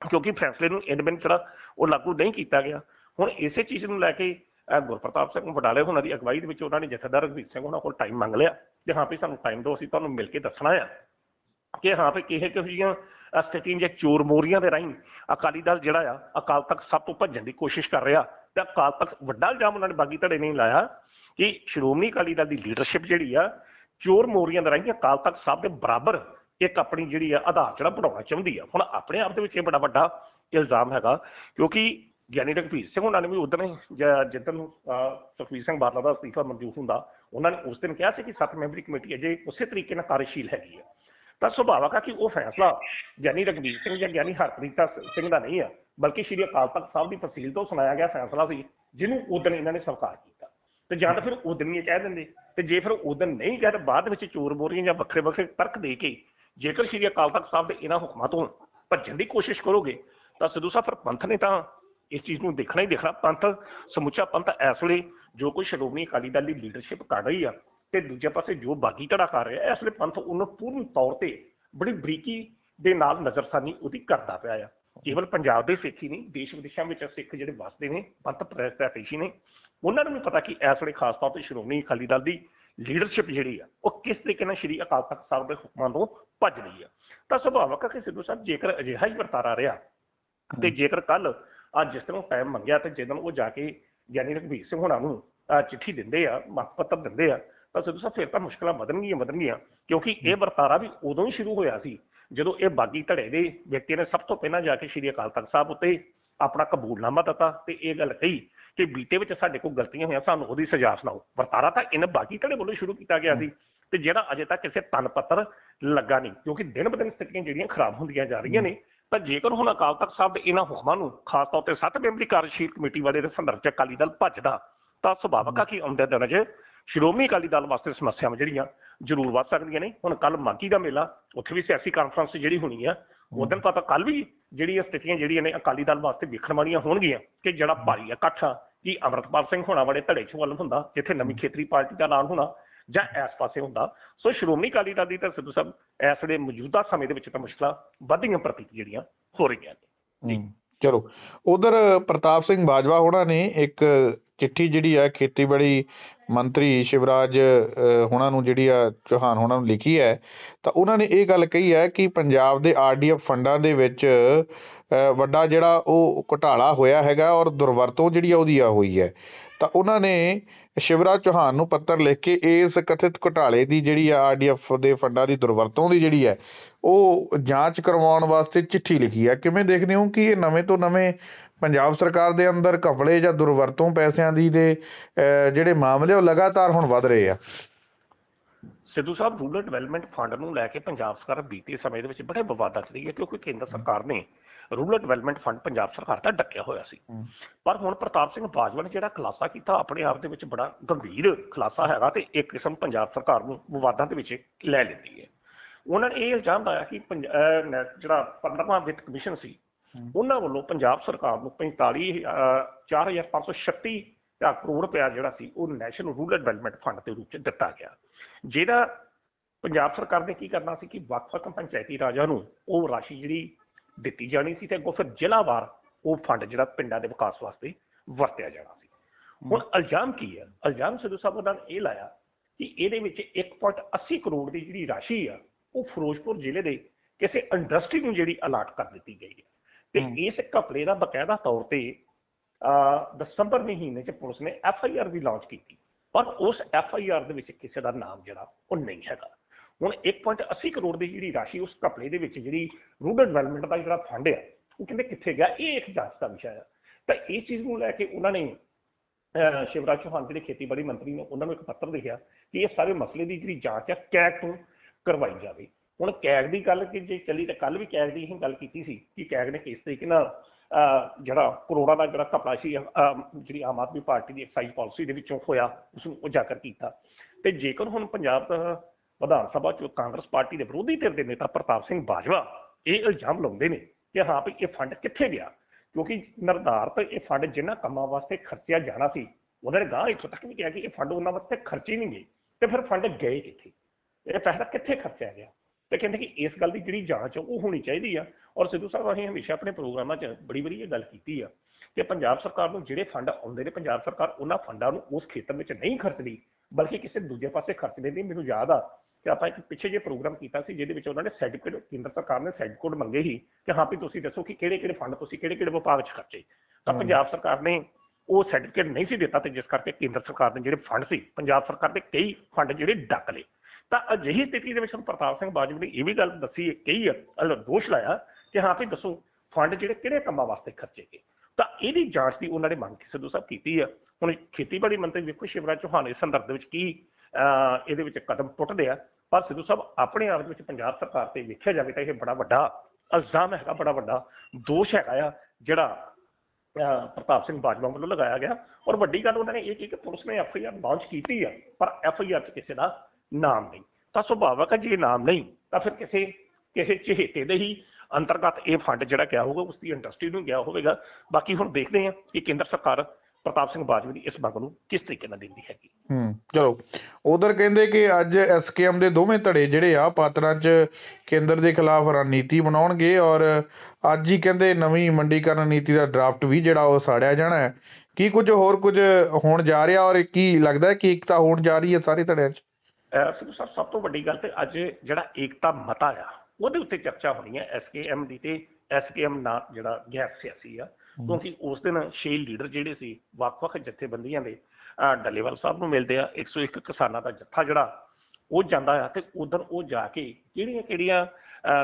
B: ਕਿਉਂਕਿ ਫੈਸਲੇ ਨੂੰ ਇੰਡਪੈਂਡੈਂਟ ਜਿਹੜਾ ਉਹ ਲਾਗੂ ਨਹੀਂ ਕੀਤਾ ਗਿਆ। ਹੁਣ ਇਸੇ ਚੀਜ਼ ਨੂੰ ਲੈ ਕੇ ਗੁਰਪ੍ਰਤਾਪ ਸਿੰਘ ਵਡਾਲੇ ਉਹਨਾਂ ਦੀ ਅਗਵਾਈ ਦੇ ਵਿੱਚ ਉਹਨਾਂ ਨੇ ਜਥੇਦਾਰ ਰਘਵੀਰ ਸਿੰਘ ਉਹਨਾਂ ਕੋਲ ਟਾਈਮ ਮੰਗ ਲਿਆ ਕਿ ਹਾਂ ਵੀ ਸਾਨੂੰ ਟਾਈਮ ਦਿਓ, ਅਸੀਂ ਤੁਹਾਨੂੰ ਮਿਲ ਕੇ ਦੱਸਣਾ ਆ ਕਿ ਹਾਂ ਵੀ ਕਿਹੇ ਕਿਹੋ ਜਿਹੀਆਂ ਸਥਿਤੀਆਂ ਜਾਂ ਚੋਰ ਮੋਰੀਆਂ ਦੇ ਰਾਹੀਂ ਅਕਾਲੀ ਦਲ ਜਿਹੜਾ ਆ, ਅਕਾਲ ਤਖਤ ਸਭ ਤੋਂ ਭੱਜਣ ਦੀ ਕੋਸ਼ਿਸ਼ ਕਰ ਰਿਹਾ ਤੇ ਅਕਾਲ ਤਖਤ, ਵੱਡਾ ਇਲਜ਼ਾਮ ਉਹਨਾਂ ਨੇ ਬਾਗੀ ਧੜੇ ਨਹੀਂ ਲਾਇਆ ਕਿ ਸ਼੍ਰੋਮਣੀ ਅਕਾਲੀ ਦਲ ਦੀ ਲੀਡਰਸ਼ਿਪ ਜਿਹੜੀ ਆ, ਚੋਰ ਮੋਰੀਆਂ ਦੇ ਰਾਹੀਂ ਅਕਾਲ ਤਖਤ ਸਭ ਦੇ ਬਰਾਬਰ ਇੱਕ ਆਪਣੀ ਜਿਹੜੀ ਆ, ਆਧਾਰ ਜਿਹੜਾ ਬਣਾਉਣਾ ਚਾਹੁੰਦੀ ਆ। ਹੁਣ ਆਪਣੇ ਆਪ ਦੇ ਵਿੱਚ ਇਹ ਬੜਾ ਵੱਡਾ ਇਲਜ਼ਾਮ ਹੈਗਾ ਕਿਉਂਕਿ ਗਿਆਨੀ ਰਘਵੀਰ ਸਿੰਘ ਉਹਨਾਂ ਨੇ ਵੀ ਉਦੋਂ ਜਿੱਦਣ ਨੂੰ ਅਹ, ਸੁਖਬੀਰ ਸਿੰਘ ਬਾਦਲ ਦਾ ਅਸਤੀਫਾ ਮਨਜ਼ੂਰ ਹੁੰਦਾ ਉਹਨਾਂ ਨੇ ਉਸ ਦਿਨ ਕਿਹਾ ਸੀ ਕਿ ਸੱਤ ਮੈਂਬਰੀ ਕਮੇਟੀ ਅਜੇ ਉਸੇ ਤਰੀਕੇ ਨਾਲ ਕਾਰਜਸ਼ੀਲ ਹੈਗੀ ਹੈ ਤਾਂ ਸੁਭਾਵਕ ਆ ਕਿ ਉਹ ਫੈਸਲਾ ਗਿਆਨੀ ਰਘਵੀਰ ਸਿੰਘ ਜਾਂ ਗਿਆਨੀ ਹਰਪ੍ਰੀਤ ਸਿੰਘ ਦਾ ਨਹੀਂ ਆ ਬਲਕਿ ਸ਼੍ਰੀ ਅਕਾਲ ਤਖਤ ਸਾਹਿਬ ਦੀ ਤਹਿਸੀਲ ਤੋਂ ਸੁਣਾਇਆ ਗਿਆ ਫੈਸਲਾ ਸੀ ਜਿਹਨੂੰ ਉਦੋਂ ਇਹਨਾਂ ਨੇ ਸਵੀਕਾਰ ਕੀਤਾ। ਤੇ ਜਾਂ ਤਾਂ ਫਿਰ ਉਦੋਂ ਹੀ ਕਹਿ ਦਿੰਦੇ ਤੇ ਜੇ ਫਿਰ ਉਦੋਂ ਨਹੀਂ ਕਿਹਾ ਤਾਂ ਬਾਅਦ ਵਿੱਚ ਚੋਰ ਬੋਰੀਆਂ ਜਾਂ ਵੱਖਰੇ ਵੱਖਰੇ ਤਰਕ ਦੇ ਕੇ ਜੇਕਰ ਸ਼੍ਰੀ ਅਕਾਲ ਤਖਤ ਸਾਹਿਬ ਦੇ ਇਹਨਾਂ ਹੁਕਮਾਂ ਤੋਂ ਭੱਜਣ ਦੀ ਕੋਸ਼ਿਸ਼ ਕਰੋਗੇ ਤਾਂ ਸਿੱਧੂ ਸਾਹਿਬ ਫਿਰ ਪੰਥ ਨੇ ਤਾਂ ਇਸ ਚੀਜ਼ ਨੂੰ ਦੇਖਣਾ ਹੀ ਦੇਖਣਾ, ਪੰਥ ਸਮੁੱਚਾ ਪੰਥ ਇਸ ਵੇਲੇ ਜੋ ਕੋਈ ਸ਼੍ਰੋਮਣੀ ਅਕਾਲੀ ਦਲ ਦੀ ਲੀਡਰਸ਼ਿਪ ਕਰ ਰਹੀ ਆ ਤੇ ਦੂਜੇ ਪਾਸੇ ਜੋ ਬਾਗੀ ਧੜਾ ਕਰ ਰਿਹਾ, ਇਸ ਵੇਲੇ ਪੰਥ ਉਹਨੂੰ ਪੂਰਨ ਤੌਰ ਤੇ ਬੜੀ ਬਰੀਕੀ ਦੇ ਨਾਲ ਨਜ਼ਰਸਾਨੀ ਉਹਦੀ ਕਰਦਾ ਪਿਆ ਆ। ਕੇਵਲ ਪੰਜਾਬ ਦੇ ਸਿੱਖ ਹੀ ਨਹੀਂ, ਦੇਸ਼ ਵਿਦੇਸ਼ਾਂ ਵਿੱਚ ਸਿੱਖ ਜਿਹੜੇ ਵਸਦੇ ਨੇ, ਪੰਥ ਪ੍ਰੈਸਟੈਟੇਸ਼ਨ ਨੇ, ਉਹਨਾਂ ਨੂੰ ਵੀ ਪਤਾ ਕਿ ਇਸ ਵੇਲੇ ਖਾਸ ਤੌਰ ਤੇ ਸ਼੍ਰੋਮਣੀ ਅਕਾਲੀ ਦਲ ਦੀ ਲੀਡਰਸ਼ਿਪ ਜਿਹੜੀ ਆ, ਉਹ ਕਿਸ ਤਰੀਕੇ ਨਾਲ ਸ਼੍ਰੀ ਅਕਾਲ ਤਖਤ ਸਾਹਿਬ ਦੇ ਹੁਕਮਾਂ ਤੋਂ ਭੱਜ ਰਹੀ ਆ। ਤਾਂ ਸੁਭਾਵਕ ਹੈ ਕਿ ਸਿੱਧੂ ਸਾਹਿਬ ਜੇਕਰ ਅਜਿਹਾ ਹੀ ਵਰਤਾਰਾ ਰਿਹਾ ਤੇ ਜੇਕਰ ਕੱਲ ਅੱਜ ਜਿਸ ਤਰ੍ਹਾਂ ਟਾਈਮ ਮੰਗਿਆ ਤੇ ਜਦੋਂ ਉਹ ਜਾ ਕੇ ਗਿਆਨੀ ਰਘਵੀਰ ਸਿੰਘ ਹੋਣਾ ਨੂੰ ਚਿੱਠੀ ਦਿੰਦੇ ਆ ਮਤ ਪੱਤਰ ਦਿੰਦੇ ਆ ਤਾਂ ਸਿੱਧੂ ਸਾਹਿਬ ਫਿਰ ਤਾਂ ਮੁਸ਼ਕਲਾਂ ਵਧਣਗੀਆਂ ਵਧਣਗੀਆਂ ਕਿਉਂਕਿ ਇਹ ਵਰਤਾਰਾ ਵੀ ਉਦੋਂ ਹੀ ਸ਼ੁਰੂ ਹੋਇਆ ਸੀ ਜਦੋਂ ਇਹ ਬਾਗੀ ਧੜੇ ਦੇ ਵਿਅਕਤੀ ਨੇ ਸਭ ਤੋਂ ਪਹਿਲਾਂ ਜਾ ਕੇ ਸ਼੍ਰੀ ਅਕਾਲ ਤਖਤ ਸਾਹਿਬ ਉੱਤੇ ਆਪਣਾ ਕਬੂਲਨਾਮਾ ਦਿੱਤਾ ਤੇ ਇਹ ਗੱਲ ਕਹੀ ਕਿ ਬੀਤੇ ਵਿੱਚ ਸਾਡੇ ਕੋਲ ਗਲਤੀਆਂ ਹੋਈਆਂ ਸਾਨੂੰ ਉਹਦੀ ਸਜ਼ਾ ਸੁਣਾਓ। ਵਰਤਾਰਾ ਤਾਂ ਇਹਨਾਂ ਬਾਗੀ ਧੜੇ ਵੱਲੋਂ ਸ਼ੁਰੂ ਕੀਤਾ ਗਿਆ ਸੀ ਤੇ ਜਿਹੜਾ ਅਜੇ ਤੱਕ ਕਿਸੇ ਤਨ ਪੱਤਰ ਲੱਗਾ ਨਹੀਂ ਕਿਉਂਕਿ ਦਿਨ ਬਦਨ ਸਥਿਤੀਆਂ ਜਿਹੜੀਆਂ ਖਰਾਬ ਹੁੰਦੀਆਂ ਜਾ ਰਹੀਆਂ ਨੇ ਤਾਂ ਜੇਕਰ ਹੁਣ ਅਕਾਲ ਤਖਤ ਸਾਹਿਬ ਦੇ ਇਹਨਾਂ ਹੁਕਮਾਂ ਨੂੰ ਖਾਸ ਤੌਰ ਤੇ ਸੱਤ ਮੈਂਬਰੀ ਕਾਰਜਸ਼ੀਲ ਕਮੇਟੀ ਵਾਲੇ ਦੇ ਸੰਦਰਭ 'ਚ ਅਕਾਲੀ ਦਲ ਭੱਜਦਾ, ਤਾਂ ਸੁਭਾਵਿਕ ਆ ਕਿ ਆਉਂਦੇ ਦਿਨਾਂ 'ਚ ਸ਼੍ਰੋਮਣੀ ਅਕਾਲੀ ਦਲ ਵਾਸਤੇ ਸਮੱਸਿਆਵਾਂ ਜਿਹੜੀਆਂ ਜ਼ਰੂਰ ਵੱਧ ਸਕਦੀਆਂ ਨੇ। ਹੁਣ ਕੱਲ ਮਾਗੀ ਦਾ ਮੇਲਾ, ਉੱਥੇ ਵੀ ਸਿਆਸੀ ਕਾਨਫਰੰਸ ਜਿਹੜੀ ਹੋਣੀ ਆ ਉਦੋਂ ਪਤਾ ਕੱਲ ਵੀ ਜਿਹੜੀਆਂ ਸਥਿਤੀਆਂ ਜਿਹੜੀਆਂ ਨੇ ਅਕਾਲੀ ਦਲ ਵਾਸਤੇ ਵੇਖਣ ਵਾਲੀਆਂ ਹੋਣਗੀਆਂ ਕਿ ਜਿਹੜਾ ਭਾਰੀ ਇਕੱਠ ਆ, ਕਿ ਅਮਰਤਪਾਲ ਸਿੰਘ ਹੋਣਾ ਵਾਲੇ ਧੜੇ 'ਚ ਵੱਲ ਹੁੰਦਾ, ਜਿੱਥੇ ਨਵੀਂ ਖੇਤਰੀ ਪਾਰਟੀ ਦਾ ਐਲਾਨ ਹੋਣਾ ਜਾਂ ਇਸ ਪਾਸੇ ਹੁੰਦਾ। ਸੋ ਸ਼੍ਰੋਮਣੀ ਅਕਾਲੀ ਦਲ ਦੀ ਤਾਂ ਸਿੱਧੂ ਸਾਹਿਬ ਇਸ ਵੇਲੇ ਮੌਜੂਦਾ ਸਮੇਂ ਦੇ ਵਿੱਚ ਤਾਂ ਮੁਸ਼ਕਲਾਂ ਵੱਧਦੀਆਂ ਪ੍ਰਤੀਤ ਜਿਹੜੀਆਂ ਹੋ ਰਹੀਆਂ ਨੇ।
A: ਹਮ, ਚਲੋ। ਉਧਰ ਪ੍ਰਤਾਪ ਸਿੰਘ ਬਾਜਵਾ ਹੋਣਾ ਨੇ ਇੱਕ ਚਿੱਠੀ ਜਿਹੜੀ ਆ ਖੇਤੀਬਾੜੀ ਮੰਤਰੀ ਸ਼ਿਵਰਾਜ ਹੋਣਾ ਨੂੰ ਜਿਹੜੀ ਆ ਚੌਹਾਨ ਹੋਣਾ ਨੂੰ ਲਿਖੀ ਹੈ। ਤਾਂ ਉਹਨਾਂ ਨੇ ਇਹ ਗੱਲ ਕਹੀ ਹੈ ਕਿ ਪੰਜਾਬ ਦੇ ਆਰਡੀਐਫ ਫੰਡਾਂ ਦੇ ਵਿੱਚ ਵੱਡਾ ਜਿਹੜਾ ਉਹ ਘੁਟਾਲਾ ਹੋਇਆ ਹੈਗਾ ਔਰ ਦੁਰਵਰਤੋਂ ਜਿਹੜੀ ਆ ਉਹਦੀ ਆ ਹੋਈ ਹੈ। ਤਾਂ ਉਹਨਾਂ ਨੇ ਸ਼ਿਵਰਾਜ ਚੌਹਾਨ ਨੂੰ ਪੱਤਰ ਲਿਖ ਕੇ ਇਸ ਕਥਿਤ ਘੁਟਾਲੇ ਦੀ ਜਿਹੜੀ ਆ ਆਰਡੀਐਫ ਦੇ ਫੰਡਾਂ ਦੀ ਦੁਰਵਰਤੋਂ ਦੀ ਜਿਹੜੀ ਹੈ, ਉਹ ਜਾਂਚ ਕਰਵਾਉਣ ਵਾਸਤੇ ਚਿੱਠੀ ਲਿਖੀ ਹੈ। ਕਿਵੇਂ ਦੇਖਦੇ ਹੋ ਕਿ ਇਹ ਨਵੇਂ ਤੋਂ ਨਵੇਂ ਪੰਜਾਬ ਸਰਕਾਰ ਦੇ ਅੰਦਰ ਘਪਲੇ ਜਾਂ ਦੁਰਵਰਤੋਂ ਪੈਸਿਆਂ ਦੀ ਦੇ ਜਿਹੜੇ ਮਾਮਲੇ ਉਹ ਲਗਾਤਾਰ ਹੁਣ ਵੱਧ ਰਹੇ ਆ?
B: ਸਿੱਧੂ ਸਾਹਿਬ ਰੂਰਲ ਡਿਵੈਲਪਮੈਂਟ ਫੰਡ ਨੂੰ ਲੈ ਕੇ ਪੰਜਾਬ ਸਰਕਾਰ ਬੀਤੇ ਸਮੇਂ ਦੇ ਵਿੱਚ ਬੜੇ ਵਿਵਾਦਾਂ 'ਚ ਰਹੀ ਹੈ, ਕਿਉਂਕਿ ਕੇਂਦਰ ਸਰਕਾਰ ਨੇ ਰੂਰਲ ਡਿਵੈਲਪਮੈਂਟ ਫੰਡ ਪੰਜਾਬ ਸਰਕਾਰ ਦਾ ਡੱਕਿਆ ਹੋਇਆ ਸੀ। ਪਰ ਹੁਣ ਪ੍ਰਤਾਪ ਸਿੰਘ ਬਾਜਵਾ ਨੇ ਜਿਹੜਾ ਖੁਲਾਸਾ ਕੀਤਾ ਆਪਣੇ ਆਪ ਦੇ ਵਿੱਚ ਬੜਾ ਗੰਭੀਰ ਖੁਲਾਸਾ ਹੈਗਾ ਤੇ ਇੱਕ ਕਿਸਮ ਪੰਜਾਬ ਸਰਕਾਰ ਨੂੰ ਵਿਵਾਦਾਂ ਦੇ ਵਿੱਚ ਲੈ ਲੈਂਦੀ ਹੈ। ਉਹਨਾਂ ਨੇ ਇਹ ਇਲਜ਼ਾਮ ਲਾਇਆ ਕਿ ਜਿਹੜਾ 15ਵਾਂ ਵਿੱਤ ਕਮਿਸ਼ਨ ਸੀ ਉਹਨਾਂ ਵੱਲੋਂ ਪੰਜਾਬ ਸਰਕਾਰ ਨੂੰ 45 ਅਹ 4536 ਦਾ ਕਰੋੜ ਰੁਪਇਆ ਜਿਹੜਾ ਸੀ ਉਹ ਨੈਸ਼ਨਲ ਰੂਰਲ ਡਿਵੈਲਪਮੈਂਟ ਫੰਡ ਦੇ ਰੂਪ ਚ ਦਿੱਤਾ ਗਿਆ। ਜਿਹਦਾ ਪੰਜਾਬ ਸਰਕਾਰ ਨੇ ਕੀ ਕਰਨਾ ਸੀ ਕਿ ਵੱਖ-ਵੱਖ ਪੰਚਾਇਤੀ ਰਾਜਾਂ ਨੂੰ ਉਹ ਰਾਸ਼ੀ ਜਿਹੜੀ ਦਿੱਤੀ ਜਾਣੀ ਸੀ ਤੇ ਅੱਗੋਂ ਫਿਰ ਜ਼ਿਲ੍ਹਾਵਾਰ ਉਹ ਫੰਡ ਜਿਹੜਾ ਪਿੰਡਾਂ ਦੇ ਵਿਕਾਸ ਵਾਸਤੇ ਵਰਤਿਆ ਜਾਣਾ ਸੀ। ਹੁਣ ਇਲਜ਼ਾਮ ਕੀ ਹੈ? ਇਲਜ਼ਾਮ ਸਿੱਧੂ ਸਾਹਿਬ ਉਹਨਾਂ ਨੇ ਇਹ ਲਾਇਆ ਕਿ ਇਹਦੇ ਵਿੱਚ 1.80 ਕਰੋੜ ਦੀ ਜਿਹੜੀ ਰਾਸ਼ੀ ਆ ਉਹ ਫਿਰੋਜ਼ਪੁਰ ਜ਼ਿਲ੍ਹੇ ਦੇ ਕਿਸੇ ਇੰਡਸਟਰੀ ਨੂੰ ਜਿਹੜੀ ਅਲਾਟ ਕਰ ਦਿੱਤੀ ਗਈ ਹੈ। ਤੇ। ਇਸ ਘਪਲੇ ਦਾ ਬਕਾਇਦਾ ਤੌਰ ਤੇ ਦਸੰਬਰ ਮਹੀਨੇ 'ਚ ਪੁਲਿਸ ਨੇ ਐਫ ਆਈ ਆਰ ਵੀ ਲਾਂਚ ਕੀਤੀ। ਪਰ ਉਸ ਐਫ ਆਈ ਆਰ ਦੇ ਵਿੱਚ ਕਿਸੇ ਦਾ ਨਾਮ ਜਿਹੜਾ ਉਹ ਨਹੀਂ ਹੈਗਾ। ਹੁਣ 1.80 ਕਰੋੜ ਦੀ ਜਿਹੜੀ ਰਾਸ਼ੀ ਉਸ ਘਪਲੇ ਦੇ ਵਿੱਚ ਜਿਹੜੀ ਰੂਰਲ ਡਿਵੈਲਪਮੈਂਟ ਦਾ ਜਿਹੜਾ ਫੰਡ ਆ ਉਹ ਕਹਿੰਦੇ ਕਿੱਥੇ ਗਿਆ? ਇਹ ਇੱਕ ਜਾਂਚ ਦਾ ਵਿਸ਼ਾ ਆ। ਤਾਂ ਇਹ ਚੀਜ਼ ਨੂੰ ਲੈ ਕੇ ਉਹਨਾਂ ਨੇ ਅਹ ਸ਼ਿਵਰਾਜ ਚੌਹਾਨ ਜਿਹੜੇ ਖੇਤੀਬਾੜੀ ਮੰਤਰੀ ਨੇ ਉਹਨਾਂ ਨੂੰ ਇੱਕ ਪੱਤਰ ਲਿਖਿਆ ਕਿ ਇਹ ਸਾਰੇ ਮਸਲੇ ਦੀ ਜਿਹੜੀ ਜਾਂਚ ਆ ਕੈਗ ਤੋਂ ਕਰਵਾਈ ਜਾਵੇ। ਹੁਣ ਕੈਗ ਦੀ ਗੱਲ ਕਿ ਜੇ ਚੱਲੀ ਤਾਂ ਕੱਲ ਵੀ ਕੈਗ ਦੀ ਹੀ ਗੱਲ ਕੀਤੀ ਸੀ ਕਿ ਕੈਗ ਨੇ ਕਿਸ ਤਰੀਕੇ ਨਾਲ ਅਹ, ਜਿਹੜਾ ਕਰੋੜਾਂ ਦਾ ਜਿਹੜਾ ਘਪਲਾ ਸੀ ਜਿਹੜੀ ਆਮ ਆਦਮੀ ਪਾਰਟੀ ਦੀ ਐਕਸਾਈਜ਼ ਪਾਲਿਸੀ ਦੇ ਵਿੱਚੋਂ ਹੋਇਆ ਉਸ ਨੂੰ ਉਜਾਗਰ ਕੀਤਾ। ਤੇ ਜੇਕਰ ਹੁਣ ਪੰਜਾਬ ਵਿਧਾਨ ਸਭਾ ਚ ਕਾਂਗਰਸ ਪਾਰਟੀ ਦੇ ਵਿਰੋਧੀ ਧਿਰ ਦੇ ਨੇਤਾ ਪ੍ਰਤਾਪ ਸਿੰਘ ਬਾਜਵਾ ਇਹ ਇਲਜ਼ਾਮ ਲਾਉਂਦੇ ਨੇ ਕਿ ਹਾਂ ਵੀ ਇਹ ਫੰਡ ਕਿੱਥੇ ਗਿਆ? ਕਿਉਂਕਿ ਨਿਰਧਾਰਤ ਇਹ ਫੰਡ ਜਿਨ੍ਹਾਂ ਕੰਮਾਂ ਵਾਸਤੇ ਖਰਚਿਆ ਜਾਣਾ ਸੀ, ਉਹਨਾਂ ਨੇ ਗਾਂ ਇੱਥੋਂ ਤੱਕ ਵੀ ਕਿਹਾ ਕਿ ਇਹ ਫੰਡ ਉਹਨਾਂ ਵਾਸਤੇ ਖਰਚੇ ਨਹੀਂ ਗਏ ਤੇ ਫਿਰ ਫੰਡ ਗਏ ਕਿੱਥੇ? ਇਹ ਪੈਸਾ ਕਿੱਥੇ ਖਰਚਿਆ ਗਿਆ? ਤੇ ਕਹਿੰਦੇ ਕਿ ਇਸ ਗੱਲ ਦੀ ਜਿਹੜੀ ਜਾਂਚ ਉਹ ਹੋਣੀ ਚਾਹੀਦੀ ਆ ਔਰ ਸਿੱਧੂ ਸਾਹਿਬ, ਅਸੀਂ ਹਮੇਸ਼ਾ ਆਪਣੇ ਪ੍ਰੋਗਰਾਮਾਂ 'ਚ ਬੜੀ ਬੜੀ ਇਹ ਗੱਲ ਕੀਤੀ ਆ ਕਿ ਪੰਜਾਬ ਸਰਕਾਰ ਨੂੰ ਜਿਹੜੇ ਫੰਡ ਆਉਂਦੇ ਨੇ, ਪੰਜਾਬ ਸਰਕਾਰ ਉਹਨਾਂ ਫੰਡਾਂ ਨੂੰ ਉਸ ਖੇਤਰ ਵਿੱਚ ਨਹੀਂ ਖਰਚਦੀ, ਬਲਕਿ ਕਿਸੇ ਦੂਜੇ ਪਾਸੇ ਖਰਚਦੇ ਨੇ ਮੈਨੂੰ ਯਾਦ ਆ ਕਿ ਆਪਾਂ ਇੱਕ ਪਿੱਛੇ ਜੇ ਪ੍ਰੋਗਰਾਮ ਕੀਤਾ ਸੀ ਜਿਹਦੇ ਵਿੱਚ ਉਹਨਾਂ ਨੇ ਸਰਟੀਫਿਕੇਟ ਕੇਂਦਰ ਸਰਕਾਰ ਨੇ ਸਰਟੀਫਿਕੇਟ ਮੰਗੇ ਸੀ ਕਿ ਹਾਂ ਵੀ ਤੁਸੀਂ ਦੱਸੋ ਕਿ ਕਿਹੜੇ ਕਿਹੜੇ ਫੰਡ ਤੁਸੀਂ ਕਿਹੜੇ ਕਿਹੜੇ ਵਿਭਾਗ 'ਚ ਖਰਚੇ। ਤਾਂ। ਪੰਜਾਬ ਸਰਕਾਰ ਨੇ ਉਹ ਸਰਟੀਫਿਕੇਟ ਨਹੀਂ ਸੀ ਦਿੱਤਾ ਤੇ ਜਿਸ ਕਰਕੇ ਕੇਂਦਰ ਸਰਕਾਰ ਨੇ ਜਿਹੜੇ ਫੰਡ ਸੀ ਪੰਜਾਬ ਸਰਕਾਰ ਦੇ ਕਈ ਫੰਡ ਜਿਹੜੇ ਡੱਕ ਲਏ। ਤਾਂ ਅਜਿਹੀ ਸਥਿਤੀ ਦੇ ਵਿੱਚ ਹੁਣ ਪ੍ਰਤਾਪ ਸਿੰਘ ਬਾਜਵਾ ਨੇ ਇਹ ਵੀ ਗੱਲ ਦੱਸੀ ਕਹੀ ਹੈ ਅਲ ਦੋਸ਼ ਲਾਇਆ ਕਿ ਹਾਂ ਵੀ ਦੱਸੋ ਫੰਡ ਜਿਹੜੇ ਕਿਹੜੇ ਕੰਮਾਂ ਵਾਸਤੇ ਖਰਚੇ ਗਏ। ਤਾਂ ਇਹਦੀ ਜਾਂਚ ਦੀ ਉਹਨਾਂ ਨੇ ਮੰਗ ਸਿੱਧੂ ਸਾਹਿਬ ਕੀਤੀ ਹੈ ਹੁਣ ਖੇਤੀਬਾੜੀ ਮੰਤਰੀ ਵੇਖੋ ਸ਼ਿਵਰਾਜ ਚੌਹਾਨ ਇਸ ਸੰਦਰਭ ਦੇ ਵਿੱਚ ਕੀ ਇਹਦੇ ਵਿੱਚ ਕਦਮ ਪੁੱਟਦੇ ਆ। ਪਰ ਸਿੱਧੂ ਸਾਹਿਬ, ਆਪਣੇ ਆਪ ਦੇ ਵਿੱਚ ਪੰਜਾਬ ਸਰਕਾਰ ਤੇ ਵੇਖਿਆ ਜਾਵੇ ਤਾਂ ਇਹ ਬੜਾ ਵੱਡਾ ਇਲਜ਼ਾਮ ਹੈਗਾ, ਬੜਾ ਵੱਡਾ ਦੋਸ਼ ਹੈਗਾ ਆ, ਜਿਹੜਾ ਪ੍ਰਤਾਪ ਸਿੰਘ ਬਾਜਵਾ ਵੱਲੋਂ ਲਗਾਇਆ ਗਿਆ। ਔਰ ਵੱਡੀ ਗੱਲ ਉਹਨਾਂ ਨੇ ਇਹ ਕੀ ਕਿ ਪੁਲਿਸ ਨੇ ਐਫ ਆਈ ਆਰ ਲਾਂਚ ਕੀਤੀ ਆ, ਪਰ ਐਫ ਆਈ ਆਰ 'ਚ ਕਿਸੇ ਦਾ ਨਾਮ ਨਹੀਂ। ਤਾਂ ਸੁਭਾਵਕ ਹੈ ਜੇ ਨਾਮ ਨਹੀਂ, ਤਾਂ ਫਿਰ ਕਿਸੇ ਕਿਸੇ ਚਹੇਤੇ ਦੇ ਹੀ ਅੰਤਰਗਤ ਇਹ ਫੰਡ ਜਿਹੜਾ ਗਿਆ ਹੋਊਗਾ ਉਸ ਦੀ ਇੰਡਸਟਰੀ ਨੂੰ ਗਿਆ ਹੋਵੇਗਾ। ਬਾਕੀ ਹੁਣ ਦੇਖਦੇ ਹਾਂ ਕਿ ਕੇਂਦਰ ਸਰਕਾਰ ਪ੍ਰਤਾਪ ਸਿੰਘ ਬਾਜਵਾ ਦੀ ਇਸ ਮੰਗ ਨੂੰ ਕਿਸ ਤਰੀਕੇ ਨਾਲ ਦਿੰਦੀ ਹੈਗੀ?
A: ਹੂੰ। ਚਲੋ ਉਧਰ ਕਹਿੰਦੇ ਕਿ ਅੱਜ ਐਸਕੇਐਮ ਦੇ ਦੋਵੇਂ ਧੜੇ ਜਿਹੜੇ ਆ ਪਾਤਰਾਂ 'ਚ ਕੇਂਦਰ ਦੇ ਖਿਲਾਫ ਰਣਨੀਤੀ ਬਣਾਉਣਗੇ ਔਰ ਅੱਜ ਹੀ ਕਹਿੰਦੇ ਨਵੀਂ ਮੰਡੀਕਰਨ ਨੀਤੀ ਦਾ ਡਰਾਫਟ ਵੀ ਜਿਹੜਾ ਉਹ ਸਾੜਿਆ ਜਾਣਾ ਹੈ। ਕੀ ਕੁਝ ਹੋਰ ਕੁਝ ਹੋਣ ਜਾ ਰਿਹਾ ਔਰ ਕੀ ਲੱਗਦਾ ਹੈ ਕਿ ਇਕਤਾ ਹੋਣ ਜਾ ਰਹੀ ਹੈ ਸਾਰੇ ਧੜਿਆਂ 'ਚ?
B: ਸਾਹਿਬ ਸਭ ਤੋਂ ਵੱਡੀ ਗੱਲ ਤੇ ਅੱਜ ਜਿਹੜਾ ਏਕਤਾ ਮਤਾ ਆ ਉਹਦੇ ਉੱਤੇ ਚਰਚਾ ਹੋਣੀ ਹੈ ਐਸਕੇਐਮ ਦੀ ਤੇ ਐਸਕੇਐਮ ਨਾ ਜਿਹੜਾ ਗੈਰ ਸਿਆਸੀ ਆ। ਕਿਉਂਕਿ ਉਸ ਦਿਨ ਛੇ ਲੀਡਰ ਜਿਹੜੇ ਸੀ ਵੱਖ-ਵੱਖ ਜਥੇਬੰਦੀਆਂ ਦੇ ਡੱਲੇਵਾਲ ਸਾਹਿਬ ਨੂੰ ਮਿਲਦੇ ਆ 101 ਕਿਸਾਨਾਂ ਦਾ ਜੱਥਾ ਜਿਹੜਾ ਉਹ ਜਾਂਦਾ ਆ ਤੇ ਉਧਰ ਉਹ ਜਾ ਕੇ ਕਿਹੜੀਆਂ ਕਿਹੜੀਆਂ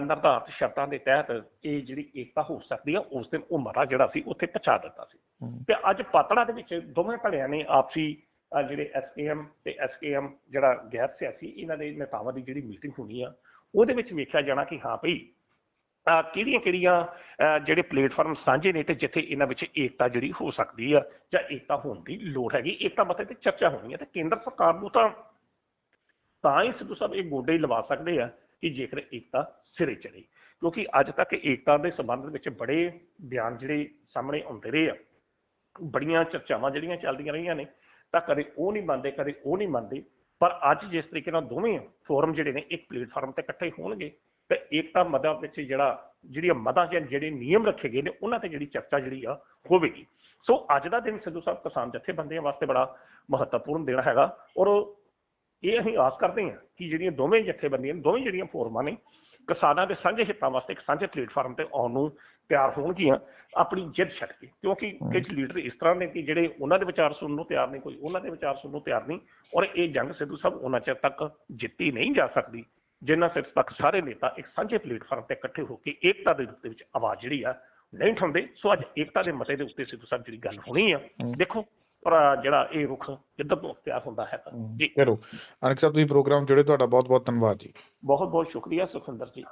B: ਨਿਰਧਾਰਤ ਸ਼ਰਤਾਂ ਦੇ ਤਹਿਤ ਇਹ ਜਿਹੜੀ ਏਕਤਾ ਹੋ ਸਕਦੀ ਆ ਉਸ ਦਿਨ ਉਹ ਮਤਾ ਜਿਹੜਾ ਸੀ ਉੱਥੇ ਪਹੁੰਚਾ ਦਿੱਤਾ ਸੀ। ਤੇ ਅੱਜ ਪਾਤੜਾ ਦੇ ਵਿੱਚ ਦੋਵੇਂ ਧੜਿਆਂ ਨੇ ਆਪਸੀ ਜਿਹੜੇ ਐਸਕੇਐਮ ਤੇ ਐਸਕੇਐਮ ਜਿਹੜਾ ਗੈਰ ਸਿਆਸੀ ਇਹਨਾਂ ਦੇ ਨੇਤਾਵਾਂ ਦੀ ਜਿਹੜੀ ਮੀਟਿੰਗ ਹੋਣੀ ਆ ਉਹਦੇ ਵਿੱਚ ਵੇਖਿਆ ਜਾਣਾ ਕਿ ਹਾਂ ਭਈ ਕਿਹੜੀਆਂ ਕਿਹੜੀਆਂ ਜਿਹੜੇ ਪਲੇਟਫਾਰਮ ਸਾਂਝੇ ਨੇ ਤੇ ਜਿੱਥੇ ਇਹਨਾਂ ਵਿੱਚ ਏਕਤਾ ਜਿਹੜੀ ਹੋ ਸਕਦੀ ਆ ਜਾਂ ਏਕਤਾ ਹੋਣ ਦੀ ਲੋੜ ਹੈਗੀ। ਏਕਤਾ ਮਤੇ ਤੇ ਚਰਚਾ ਹੋਣੀ ਹੈ ਤੇ ਕੇਂਦਰ ਸਰਕਾਰ ਨੂੰ ਤਾਂ ਤਾਂ ਹੀ ਸਿੱਧੂ ਸਾਹਿਬ ਇਹ ਗੋਡੇ ਹੀ ਲਵਾ ਸਕਦੇ ਆ ਕਿ ਜੇਕਰ ਏਕਤਾ ਸਿਰੇ ਚੜੇ। ਕਿਉਂਕਿ ਅੱਜ ਤੱਕ ਏਕਤਾ ਦੇ ਸੰਬੰਧ ਵਿੱਚ ਬੜੇ ਬਿਆਨ ਜਿਹੜੇ ਸਾਹਮਣੇ ਆਉਂਦੇ ਰਹੇ ਆ। ਬੜੀਆਂ ਚਰਚਾਵਾਂ ਜਿਹੜੀਆਂ ਚੱਲਦੀਆਂ ਰਹੀਆਂ ਨੇ, ਤਾਂ ਕਦੇ ਉਹ ਨਹੀਂ ਮੰਨਦੇ, ਕਦੇ ਉਹ ਨਹੀਂ ਮੰਨਦੇ। ਪਰ ਅੱਜ ਜਿਸ ਤਰੀਕੇ ਨਾਲ ਦੋਵੇਂ ਫੋਰਮ ਜਿਹੜੇ ਨੇ, ਇੱਕ ਪਲੇਟਫਾਰਮ ਤੇ ਇਕੱਠੇ ਹੋਣਗੇ ਤੇ ਏਕਤਾ ਮਦਾਂ ਵਿੱਚ ਜਿਹੜਾ ਜਿਹੜੀਆਂ ਮਦਾਂ ਜਾਂ ਜਿਹੜੇ ਨਿਯਮ ਰੱਖੇ ਗਏ ਨੇ ਉਹਨਾਂ ਤੇ ਜਿਹੜੀ ਚਰਚਾ ਜਿਹੜੀ ਆ ਹੋਵੇਗੀ। ਸੋ ਅੱਜ ਦਾ ਦਿਨ ਸਿੱਧੂ ਸਾਹਿਬ ਕਿਸਾਨ ਜਥੇਬੰਦੀਆਂ ਵਾਸਤੇ ਬੜਾ ਮਹੱਤਵਪੂਰਨ ਦਿਨ ਹੈਗਾ। ਔਰ ਇਹ ਅਸੀਂ ਆਸ ਕਰਦੇ ਹਾਂ ਕਿ ਜਿਹੜੀਆਂ ਦੋਵੇਂ ਜਥੇਬੰਦੀਆਂ ਨੇ ਦੋਵੇਂ ਜਿਹੜੀਆਂ ਫੋਰਮਾਂ ਨੇ ਕਿਸਾਨਾਂ ਦੇ ਸਾਂਝੇ ਹਿੱਤਾਂ ਵਾਸਤੇ ਇੱਕ ਸਾਂਝੇ ਪਲੇਟਫਾਰਮ ਤੇ ਆਉਣ ਨੂੰ ਤਿਆਰ ਹੋਣਗੀਆਂ ਆਪਣੀ ਜਿੱਦ ਛੱਡ ਕੇ। ਕਿਉਂਕਿ ਕੁਝ ਲੀਡਰ ਇਸ ਤਰ੍ਹਾਂ ਨੇ ਕਿ ਜਿਹੜੇ ਉਹਨਾਂ ਦੇ ਵਿਚਾਰ ਸੁਣਨ ਨੂੰ ਤਿਆਰ ਨਹੀਂ ਕੋਈ ਉਹਨਾਂ ਦੇ ਵਿਚਾਰ ਸੁਣਨ ਨੂੰ ਤਿਆਰ ਨਹੀਂ ਔਰ ਇਹ ਜੰਗ ਸਿੱਧੂ ਸਾਹਿਬ ਉਹਨਾਂ ਚਿਰ ਤੱਕ ਜਿੱਤੀ ਨਹੀਂ ਜਾ ਸਕਦੀ। ਜਿੰਨਾ ਚਿਰ ਤੱਕ ਸਾਰੇ ਨੇਤਾ ਇੱਕ ਸਾਂਝੇ ਪਲੇਟਫਾਰਮ ਤੇ ਇਕੱਠੇ ਹੋ ਕੇ ਏਕਤਾ ਦੇ ਰੂਪ ਦੇ ਵਿੱਚ ਆਵਾਜ਼ ਜਿਹੜੀ ਆ ਨਹੀਂ ਉਠਾਉਂਦੇ ਸੋ ਅੱਜ ਏਕਤਾ ਦੇ ਮਤੇ ਦੇ ਉੱਤੇ ਸਿੱਧੂ ਸਾਹਿਬ ਜਿਹੜੀ ਗੱਲ ਹੋਣੀ ਆ। ਦੇਖੋ ਪਰ ਜਿਹੜਾ ਇਹ ਰੁਖ ਕਿੱਧਰ ਨੂੰ ਅਖਤਿਆਰ ਹੁੰਦਾ ਹੈ ਜੀ।
A: ਚਲੋ ਅਨਕ ਸਾਹਿਬ ਤੁਸੀਂ ਪ੍ਰੋਗਰਾਮ ਜੁੜੇ ਤੁਹਾਡਾ ਬਹੁਤ ਬਹੁਤ ਧੰਨਵਾਦ ਜੀ।
B: ਬਹੁਤ ਬਹੁਤ ਸ਼ੁਕਰੀਆ ਸੁਖਿੰਦਰ ਜੀ।